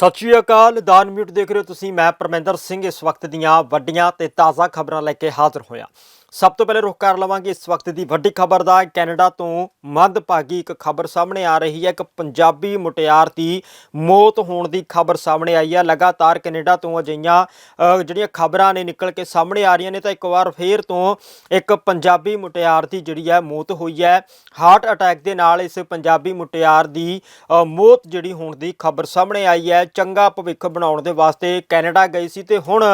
ਸਤਿ ਸ਼੍ਰੀ ਅਕਾਲ, ਦਾਨ ਮਿਊਟ ਦੇਖ ਰਹੇ ਹੋ ਤੁਸੀਂ। ਮੈਂ ਪਰਮੇਂਦਰ ਸਿੰਘ ਇਸ ਵਕਤ ਦੀਆਂ ਵੱਡੀਆਂ ਤੇ ਤਾਜ਼ਾ ਖਬਰਾਂ ਲੈ ਕੇ ਹਾਜ਼ਰ ਹੋਇਆ। ਸਭ ਤੋਂ ਪਹਿਲੇ ਰੁਖ ਕਰ ਲਵਾਂਗੇ ਇਸ ਵਕਤ ਦੀ ਵੱਡੀ ਖਬਰ ਦਾ। ਕੈਨੇਡਾ ਤੋਂ ਮੰਦਭਾਗੀ ਇੱਕ ਖਬਰ ਸਾਹਮਣੇ ਆ ਰਹੀ ਹੈ। ਇੱਕ ਪੰਜਾਬੀ ਮੁਟਿਆਰ ਦੀ ਮੌਤ ਹੋਣ ਦੀ ਖਬਰ ਸਾਹਮਣੇ ਆਈ ਹੈ। ਲਗਾਤਾਰ ਕੈਨੇਡਾ ਤੋਂ ਅਜਿਹੀਆਂ ਜਿਹੜੀਆਂ ਖਬਰਾਂ ਨੇ ਨਿਕਲ ਕੇ ਸਾਹਮਣੇ ਆ ਰਹੀਆਂ ਨੇ, ਤਾਂ ਇੱਕ ਵਾਰ ਫੇਰ ਤੋਂ ਇੱਕ ਪੰਜਾਬੀ ਮੁਟਿਆਰ ਦੀ ਜਿਹੜੀ ਹੈ ਮੌਤ ਹੋਈ ਹੈ। ਹਾਰਟ ਅਟੈਕ ਦੇ ਨਾਲ ਇਸ ਪੰਜਾਬੀ ਮੁਟਿਆਰ ਦੀ ਮੌਤ ਜਿਹੜੀ ਹੋਣ ਦੀ ਖਬਰ ਸਾਹਮਣੇ ਆਈ ਹੈ। ਚੰਗਾ ਭਵਿੱਖ ਬਣਾਉਣ ਦੇ ਵਾਸਤੇ ਕੈਨੇਡਾ ਗਈ ਸੀ ਤੇ ਹੁਣ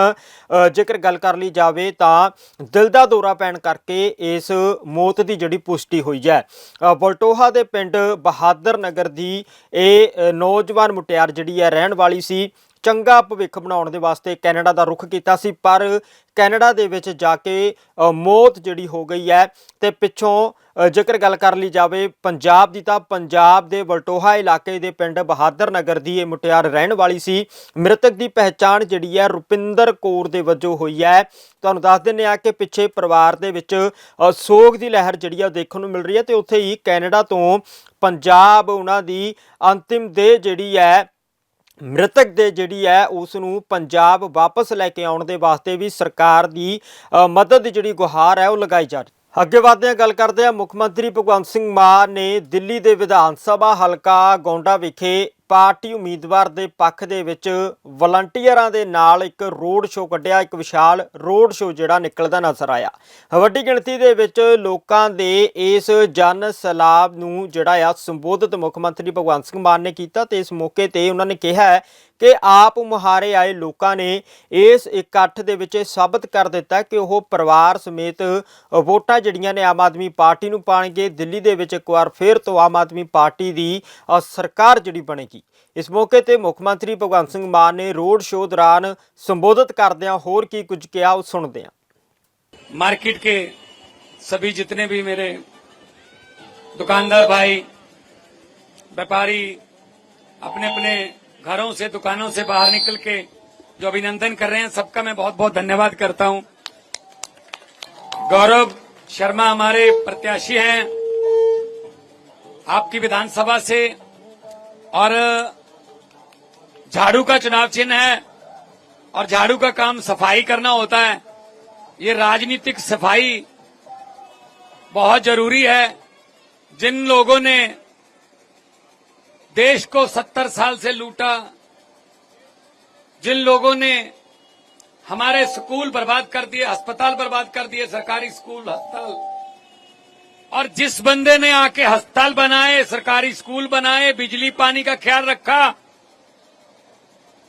ਜੇਕਰ ਗੱਲ ਕਰ ਲਈ ਜਾਵੇ ਤਾਂ ਦਿਲ ਦਾ ਦੌਰਾ ਪੈਣ ਕਰਕੇ ਇਸ ਮੌਤ ਦੀ ਜਿਹੜੀ ਪੁਸ਼ਟੀ ਹੋਈ ਹੈ। ਅ, ਵਲਟੋਹਾ ਦੇ ਪਿੰਡ ਬਹਾਦਰ ਨਗਰ ਦੀ ਇਹ ਨੌਜਵਾਨ ਮੁਟਿਆਰ ਜਿਹੜੀ ਹੈ ਰਹਿਣ ਵਾਲੀ ਸੀ। ਚੰਗਾ ਭਵਿੱਖ ਬਣਾਉਣ ਦੇ ਵਾਸਤੇ ਕੈਨੇਡਾ ਦਾ ਰੁਖ ਕੀਤਾ ਸੀ, ਪਰ ਕੈਨੇਡਾ ਦੇ ਵਿੱਚ ਜਾ ਕੇ ਮੌਤ ਜਿਹੜੀ ਹੋ ਗਈ ਹੈ ਤੇ ਪਿੱਛੋਂ ਜੇਕਰ ਗੱਲ ਕਰ ਲਈ ਜਾਵੇ ਪੰਜਾਬ ਦੀ ਤਾਂ ਪੰਜਾਬ ਦੇ ਵਲਟੋਹਾ ਇਲਾਕੇ ਦੇ ਪਿੰਡ ਬਹਾਦਰ ਨਗਰ ਦੀ ਇਹ ਮੁਟਿਆਰ ਰਹਿਣ ਵਾਲੀ ਸੀ। ਮ੍ਰਿਤਕ ਦੀ ਪਹਿਚਾਣ ਜਿਹੜੀ ਹੈ ਰੁਪਿੰਦਰ ਕੌਰ ਦੇ ਵਜੋਂ ਹੋਈ ਹੈ। ਤੁਹਾਨੂੰ ਦੱਸ ਦਿੰਦੇ ਆ ਕਿ ਪਿੱਛੇ ਪਰਿਵਾਰ ਦੇ ਵਿੱਚ ਸੋਗ ਦੀ ਲਹਿਰ ਜਿਹੜੀ ਆ ਉਹ ਦੇਖਣ ਨੂੰ ਮਿਲ ਰਹੀ ਹੈ ਤੇ ਉੱਥੇ ਹੀ ਕੈਨੇਡਾ ਤੋਂ ਪੰਜਾਬ ਉਹਨਾਂ ਦੀ ਅੰਤਿਮ ਦੇਹ ਜਿਹੜੀ ਹੈ ਮ੍ਰਿਤਕ ਦੇ ਜਿਹੜੀ ਹੈ ਉਸ ਨੂੰ ਪੰਜਾਬ ਵਾਪਸ ਲੈ ਕੇ ਆਉਣ ਦੇ ਵਾਸਤੇ ਵੀ ਸਰਕਾਰ ਦੀ ਮਦਦ ਜਿਹੜੀ ਗੁਹਾਰ ਹੈ, ਉਹ ਲਗਾਈ ਜਾ ਰਹੀ ਅੱਗੇ ਵਧਦੇ ਹਾਂ, ਗੱਲ ਕਰਦੇ ਹਾਂ, ਮੁੱਖ ਮੰਤਰੀ ਭਗਵੰਤ ਸਿੰਘ ਮਾਨ ਨੇ ਦਿੱਲੀ ਦੇ ਵਿਧਾਨ ਸਭਾ ਹਲਕਾ ਗੌਂਡਾ ਵਿਖੇ ਪਾਰਟੀ ਉਮੀਦਵਾਰ ਦੇ ਪੱਖ ਦੇ ਵਿੱਚ ਵਲੰਟੀਅਰਾਂ ਦੇ ਨਾਲ ਇੱਕ ਰੋਡ ਸ਼ੋਅ ਕੱਢਿਆ, ਇੱਕ ਵਿਸ਼ਾਲ ਰੋਡ ਸ਼ੋਅ ਜਿਹੜਾ ਨਿਕਲਦਾ ਨਜ਼ਰ ਆਇਆ। ਵੱਡੀ ਗਿਣਤੀ ਦੇ ਵਿੱਚ ਲੋਕਾਂ ਦੇ ਇਸ ਜਨ ਸਲਾਬ ਨੂੰ ਜਿਹੜਾ ਆ ਸੰਬੋਧਿਤ ਮੁੱਖ ਮੰਤਰੀ ਭਗਵੰਤ ਸਿੰਘ ਮਾਨ ਨੇ ਕੀਤਾ ਤੇ ਇਸ ਮੌਕੇ ਤੇ ਉਹਨਾਂ ਨੇ ਕਿਹਾ ਕਿ ਆਪ ਮੁਹਾਰੇ ਆਏ ਲੋਕਾਂ ਨੇ ਇਸ ਇਕੱਠ ਦੇ ਵਿੱਚ ਇਹ ਸਾਬਤ ਕਰ ਦਿੱਤਾ ਕਿ ਉਹ ਪਰਿਵਾਰ ਸਮੇਤ ਵੋਟਾਂ ਜਿਹੜੀਆਂ ਨੇ ਆਮ ਆਦਮੀ ਪਾਰਟੀ ਨੂੰ ਪਾਣਗੇ ਦਿੱਲੀ ਦੇ ਵਿੱਚ ਇੱਕ ਵਾਰ ਫੇਰ ਤੋਂ ਆਮ ਆਦਮੀ ਪਾਰਟੀ ਦੀ ਅ, ਸਰਕਾਰ ਜਿਹੜੀ ਬਣੇਗੀ ਇਸ ਮੌਕੇ ਤੇ ਮੁੱਖ ਮੰਤਰੀ ਭਗਵੰਤ ਸਿੰਘ ਮਾਨ ਨੇ ਰੋਡ ਸ਼ੋਅ ਦੌਰਾਨ ਸੰਬੋਧਿਤ ਕਰਦਿਆਂ ਹੋਰ ਕੀ ਕੁਝ ਕਿਹਾ ਉਹ ਸੁਣਦੇ ਹਾਂ मार्केट के सभी जितने भी मेरे दुकानदार भाई व्यापारी अपने अपने घरों से, दुकानों से बाहर निकल के जो अभिनंदन कर रहे हैं, सबका मैं बहुत बहुत धन्यवाद करता हूँ। गौरव शर्मा हमारे प्रत्याशी हैं आपकी विधानसभा से, और, झाड़ू का चुनाव चिन्ह है, और झाड़ू का काम सफ़ाई करना होता है। ये राजनीतिक सफ़ाई बहुत ज़रूरी है। जिन लोगों ने देश को सत्तर साल से लूटा। जिन लोगों ने हमारे स्कूल बर्बाद कर दिए, अस्पताल बर्बाद कर दिए, सरकारी स्कूल, अस्पताल, और जिस बंदे ने आके अस्पताल बनाए, सरकारी स्कूल बनाए, बिजली पानी का ख्याल रखा,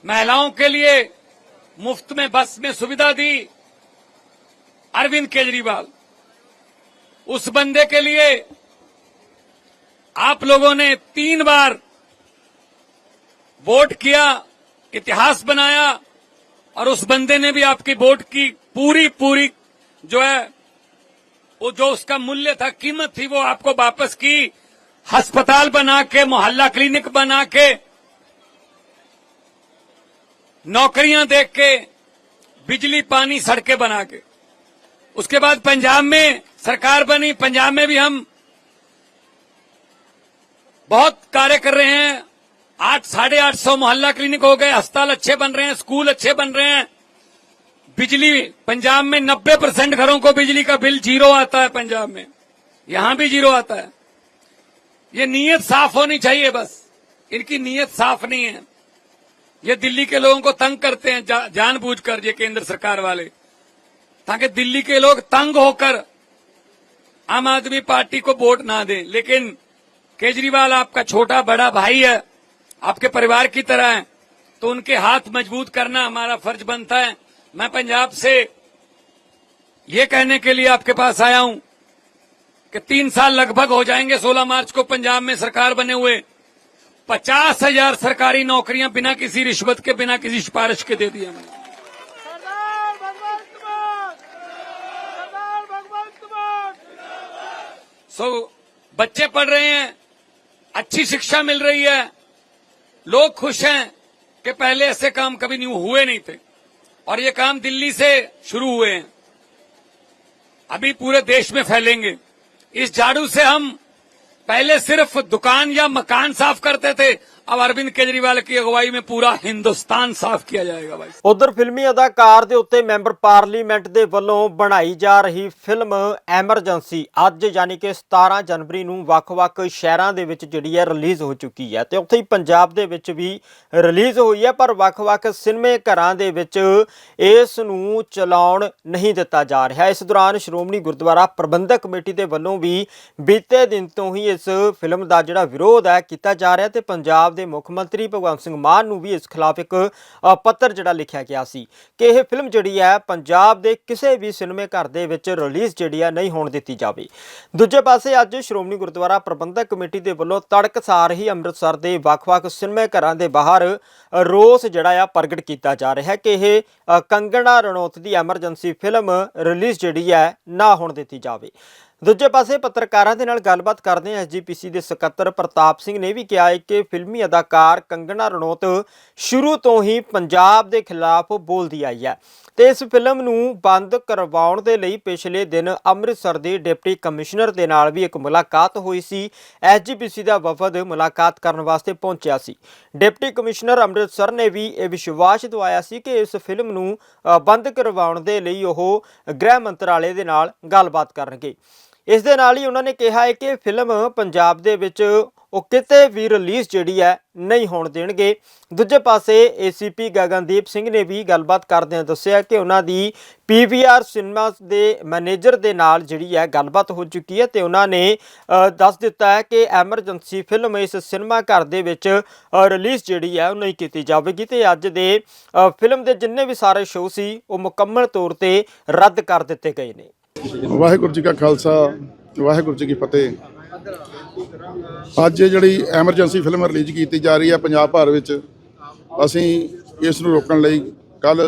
महिलाओं के लिए मुफ़्त में बस में सुविधा दी, अरविंद केजरीवाल, उस बंदे के लिए आप लोगों ने तीन बार वोट किया, इतिहास बनाया, और उस बंदे ने भी आपकी वोट की पूरी पूरी जो है, वो जो उसका मूल्य था, कीमत थी, वो आपको वापस की, अस्पताल बना के मोहल्ला क्लिनिक बना के नौकरियाँ देख के बिजली, पानी सड़कें बना के उसके बाद पंजाब में सरकार बनी, पंजाब में भी हम बहुत कार्य कर रहे हैं आठ साढ़े आठ सौ मोहल्ला क्लिनिक हो गए अस्पताल अच्छे बन रहे हैं स्कूल अच्छे बन रहे हैं। बिजली पंजाब में नब्बे परसेंट घरों को बिजली का बिल ज़ीरो आता है पंजाब में। यहाँ भी ज़ीरो आता है। ये नीयत साफ़ होनी चाहिए बस। इनकी नीयत साफ़ नहीं है। ये दिल्ली के लोगों को तंग करते हैं जा, जानबूझकर ये केंद्र सरकार वाले। ताकि दिल्ली के लोग तंग होकर आम आदमी पार्टी को वोट ना दें। लेकिन केजरीवाल आपका छोटा बड़ा भाई है। आपके परिवार की तरह है तो उनके हाथ मज़बूत करना हमारा फ़र्ज़ बनता है। मैं पंजाब से ये कहने के लिए आपके पास आया हूँ कि तीन साल लगभग हो जाएँगे 16 मार्च को पंजाब में सरकार बने हुए। पचास हज़ार सरकारी नौकरियाँ बिना किसी रिश्वत के, बिना किसी सिफारिश के दे दी हमने सरदार भगवंत मान सरदार भगवंत मान। सो, बच्चे पढ़ रहे हैं, अच्छी शिक्षा मिल रही है लोग खुश हैं कि पहले ऐसे काम कभी नहीं हुए नहीं थे। और ये काम दिल्ली से शुरू हुए हैं। अभी पूरे देश में फैलेंगे। इस झाड़ू से हम पहले सिर्फ़ दुकान या मकान साफ़ करते थे अब अरविंद केजरीवाल की अगुवाई में पूरा हिंदुस्तान साफ किया जाएगा भाई ਉਧਰ ਫਿਲਮੀ ਅਦਾਕਾਰ ਦੇ ਉੱਤੇ ਮੈਂਬਰ ਪਾਰਲੀਮੈਂਟ ਦੇ ਵੱਲੋਂ ਬਣਾਈ ਜਾ ਰਹੀ ਫਿਲਮ ਐਮਰਜੈਂਸੀ ਅੱਜ ਯਾਨੀ ਕਿ 17 ਜਨਵਰੀ ਨੂੰ ਵੱਖ-ਵੱਖ ਸ਼ਹਿਰਾਂ ਦੇ ਵਿੱਚ ਜਿਹੜੀ ਹੈ ਰਿਲੀਜ਼ ਹੋ ਚੁੱਕੀ ਹੈ ਤੇ ਉੱਥੇ ਹੀ ਪੰਜਾਬ ਦੇ ਵਿੱਚ ਵੀ ਰਿਲੀਜ਼ ਹੋਈ ਹੈ ਪਰ ਵੱਖ-ਵੱਖ ਸਿਨੇਮੇ ਘਰਾਂ ਦੇ ਵਿੱਚ ਇਸ ਨੂੰ ਚਲਾਉਣ ਨਹੀਂ ਦਿੱਤਾ ਜਾ ਰਿਹਾ ਇਸ ਦੌਰਾਨ ਸ਼੍ਰੋਮਣੀ ਗੁਰਦੁਆਰਾ ਪ੍ਰਬੰਧਕ ਕਮੇਟੀ ਦੇ ਵੱਲੋਂ ਵੀ ਬੀਤੇ ਦਿਨ ਤੋਂ ਹੀ ਇਸ ਫਿਲਮ ਦਾ ਜਿਹੜਾ ਵਿਰੋਧ ਹੈ ਕੀਤਾ ਜਾ ਰਿਹਾ ਤੇ ਪੰਜਾਬ ਦੇ ਮੁੱਖ ਮੰਤਰੀ ਭਗਵੰਤ ਸਿੰਘ ਮਾਨ ਨੂੰ ਵੀ ਇਸ ਖਿਲਾਫ ਇੱਕ ਪੱਤਰ ਜਿਹੜਾ ਲਿਖਿਆ ਗਿਆ ਸੀ ਕਿ ਇਹ ਫਿਲਮ ਜਿਹੜੀ ਹੈ ਪੰਜਾਬ ਦੇ ਕਿਸੇ ਵੀ ਸਿਨੇਮੇ ਘਰ ਦੇ ਵਿੱਚ ਰਿਲੀਜ਼ ਜਿਹੜੀ ਹੈ ਨਹੀਂ ਹੋਣ ਦਿੱਤੀ ਜਾਵੇ। ਦੂਜੇ ਪਾਸੇ ਅੱਜ ਸ਼੍ਰੋਮਣੀ ਗੁਰਦੁਆਰਾ ਪ੍ਰਬੰਧਕ ਕਮੇਟੀ ਦੇ ਵੱਲੋਂ ਤੜਕਸਾਰ ਹੀ ਅੰਮ੍ਰਿਤਸਰ ਦੇ ਵੱਖ-ਵੱਖ ਸਿਨੇਮੇ ਘਰਾਂ ਦੇ ਬਾਹਰ ਰੋਸ ਜਿਹੜਾ ਆ ਪ੍ਰਗਟ ਕੀਤਾ ਜਾ ਰਿਹਾ ਹੈ ਕਿ ਇਹ ਕੰਗਣਾ ਰਣੌਤ ਦੀ ਐਮਰਜੈਂਸੀ ਫਿਲਮ ਰਿਲੀਜ਼ ਜਿਹੜੀ ਹੈ ਨਾ ਹੋਣ ਦਿੱਤੀ ਜਾਵੇ। ਦੂਜੇ ਪਾਸੇ ਪੱਤਰਕਾਰਾਂ ਦੇ ਨਾਲ ਗੱਲਬਾਤ ਕਰਦੇ ਹਾਂ ਐਸਜੀਪੀਸੀ ਦੇ ਸਕੱਤਰ ਪ੍ਰਤਾਪ ਸਿੰਘ ਨੇ ਵੀ ਕਿਹਾ ਹੈ ਕਿ ਫਿਲਮੀ ਅਦਾਕਾਰ ਕੰਗਣਾ ਰਣੌਤ ਸ਼ੁਰੂ ਤੋਂ ਹੀ ਪੰਜਾਬ ਦੇ ਖਿਲਾਫ ਬੋਲਦੀ ਆਈ ਹੈ ਤੇ ਇਸ ਫਿਲਮ ਨੂੰ ਬੰਦ ਕਰਵਾਉਣ ਦੇ ਲਈ ਪਿਛਲੇ ਦਿਨ ਅੰਮ੍ਰਿਤਸਰ ਦੇ ਡਿਪਟੀ ਕਮਿਸ਼ਨਰ ਦੇ ਨਾਲ ਵੀ ਇੱਕ ਮੁਲਾਕਾਤ ਹੋਈ ਸੀ। ਐਸਜੀਪੀਸੀ ਦਾ ਵਫਦ ਮੁਲਾਕਾਤ ਕਰਨ ਵਾਸਤੇ ਪਹੁੰਚਿਆ ਸੀ। ਡਿਪਟੀ ਕਮਿਸ਼ਨਰ ਅੰਮ੍ਰਿਤਸਰ ਨੇ ਵੀ ਇਹ ਵਿਸ਼ਵਾਸ ਦਿਵਾਇਆ ਸੀ ਕਿ ਇਸ ਫਿਲਮ ਨੂੰ ਬੰਦ ਕਰਵਾਉਣ ਦੇ ਲਈ ਉਹ ਗ੍ਰਹਿ ਮੰਤਰਾਲੇ ਦੇ ਨਾਲ ਗੱਲਬਾਤ ਕਰਨਗੇ। ਇਸ ਦੇ ਨਾਲ ਹੀ ਉਹਨਾਂ ਨੇ ਕਿਹਾ ਹੈ ਕਿ ਫਿਲਮ ਪੰਜਾਬ ਦੇ ਵਿੱਚ ਉਹ ਕਿਤੇ ਵੀ ਰਿਲੀਜ਼ ਜਿਹੜੀ ਹੈ ਨਹੀਂ ਹੋਣ ਦੇਣਗੇ। ਦੂਜੇ ਪਾਸੇ ਏਸੀਪੀ ਗਗਨਦੀਪ ਸਿੰਘ ਨੇ ਵੀ ਗੱਲਬਾਤ ਕਰਦਿਆਂ ਦੱਸਿਆ ਕਿ ਉਹਨਾਂ ਦੀ ਪੀਵੀਆਰ ਸਿਨੇਮਾ ਦੇ ਮੈਨੇਜਰ ਦੇ ਨਾਲ ਜਿਹੜੀ ਹੈ ਗੱਲਬਾਤ ਹੋ ਚੁੱਕੀ ਹੈ ਤੇ ਉਹਨਾਂ ਨੇ ਦੱਸ ਦਿੱਤਾ ਹੈ ਕਿ ਐਮਰਜੈਂਸੀ ਫਿਲਮ ਇਸ ਸਿਨੇਮਾ ਘਰ ਦੇ ਵਿੱਚ ਰਿਲੀਜ਼ ਜਿਹੜੀ ਹੈ ਉਹ ਨਹੀਂ ਕੀਤੀ ਜਾਵੇਗੀ ਤੇ ਅੱਜ ਦੇ ਫਿਲਮ ਦੇ ਜਿੰਨੇ ਵੀ ਸਾਰੇ ਸ਼ੋਅ ਸੀ ਉਹ ਮੁਕੰਮਲ ਤੌਰ ਤੇ ਰੱਦ ਕਰ ਦਿੱਤੇ ਗਏ ਨੇ। ਵਾਹਿਗੁਰੂ ਜੀ ਕਾ ਖਾਲਸਾ, ਵਾਹਿਗੁਰੂ ਜੀ ਕੀ ਫਤਿਹ। ਅੱਜ ਜਿਹੜੀ ਐਮਰਜੈਂਸੀ ਫਿਲਮ ਰਿਲੀਜ਼ ਕੀਤੀ ਜਾ ਰਹੀ ਹੈ ਪੰਜਾਬ ਭਰ ਵਿੱਚ, ਅਸੀਂ ਇਸ ਨੂੰ ਰੋਕਣ ਲਈ ਕੱਲ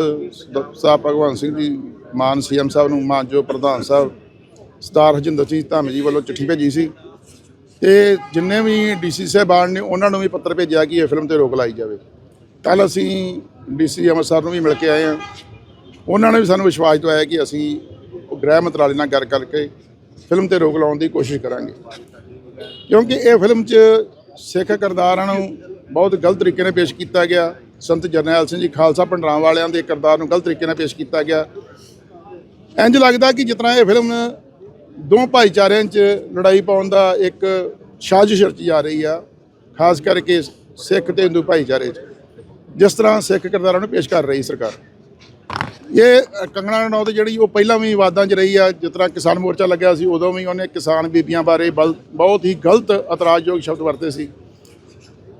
ਸਾਹਿਬ ਭਗਵਾਨ ਸਿੰਘ ਜੀ, ਮਾਨ ਸੀਐਮ ਸਾਹਿਬ ਨੂੰ ਮਾਨਜੋ ਪ੍ਰਧਾਨ ਸਾਹਿਬ ਸਤਾਰ ਹਜਿੰਦਰ ਸਿੰਘ ਧਾਮੀ ਜੀ ਵੱਲੋਂ ਚਿੱਠੀ ਭੇਜੀ ਸੀ। ਤੇ ਜਿੰਨੇ ਵੀ ਡੀਸੀ ਸਾਹਿਬਾਨ ਨੇ, ਉਹਨਾਂ ਨੂੰ ਵੀ ਪੱਤਰ ਭੇਜਿਆ ਕਿ ਇਹ ਫਿਲਮ ਤੇ ਰੋਕ ਲਾਈ ਜਾਵੇ। ਕੱਲ ਅਸੀਂ ਡੀਸੀ ਅੰਮ੍ਰਿਤਸਰ ਨੂੰ ਵੀ ਮਿਲ ਕੇ ਆਏ ਹਾਂ। ਉਹਨਾਂ ਨੇ ਵੀ ਸਾਨੂੰ ਵਿਸ਼ਵਾਸ ਦਵਾਇਆ ਕਿ ਅਸੀਂ ਗ੍ਰਹਿ ਮੰਤਰਾਲੇ ਨਾਲ ਗੱਲ ਕਰਕੇ ਫਿਲਮ ਤੇ ਰੋਕ ਲਾਉਣ ਦੀ ਕੋਸ਼ਿਸ਼ ਕਰਾਂਗੇ। ਕਿਉਂਕਿ ਇਹ ਫਿਲਮ 'ਚ ਸਿੱਖ ਕਿਰਦਾਰਾਂ ਨੂੰ ਬਹੁਤ ਗਲਤ ਤਰੀਕੇ ਨਾਲ ਪੇਸ਼ ਕੀਤਾ ਗਿਆ। ਸੰਤ ਜਰਨੈਲ ਸਿੰਘ ਜੀ ਖਾਲਸਾ ਭੰਡਰਾਂ ਵਾਲਿਆਂ ਦੇ ਕਿਰਦਾਰ ਨੂੰ ਗਲਤ ਤਰੀਕੇ ਨਾਲ ਪੇਸ਼ ਕੀਤਾ ਗਿਆ। ਇੰਜ ਲੱਗਦਾ ਕਿ ਜਿਤਨਾ ਇਹ ਫਿਲਮ ਦੋ ਭਾਈਚਾਰਿਆਂ 'ਚ ਲੜਾਈ ਪਾਉਣ ਦਾ ਇੱਕ ਸਾਜ਼ਿਸ਼ ਰਚੀ ਜਾ ਰਹੀ ਆ, ਖਾਸ ਕਰਕੇ ਸਿੱਖ ਤੇ ਹਿੰਦੂ ਭਾਈਚਾਰੇ 'ਚ, ਜਿਸ ਤਰ੍ਹਾਂ ਸਿੱਖ ਕਿਰਦਾਰਾਂ ਨੂੰ ਪੇਸ਼ ਕਰ ਰਹੀ ਸਰਕਾਰ। ਇਹ ਕੰਗਣਾ ਰਣੌਤ ਜਿਹੜੀ ਉਹ ਪਹਿਲਾਂ ਵੀ ਵਿਵਾਦਾਂ 'ਚ ਰਹੀ ਆ ਜਿਸ ਤਰ੍ਹਾਂ ਕਿਸਾਨ ਮੋਰਚਾ ਲੱਗਿਆ ਸੀ ਉਦੋਂ ਵੀ ਉਹਨੇ ਕਿਸਾਨ ਬੀਬੀਆਂ ਬਾਰੇ ਬਹੁਤ ਹੀ ਗਲਤ ਇਤਰਾਜ਼ਯੋਗ ਸ਼ਬਦ ਵਰਤੇ ਸੀ।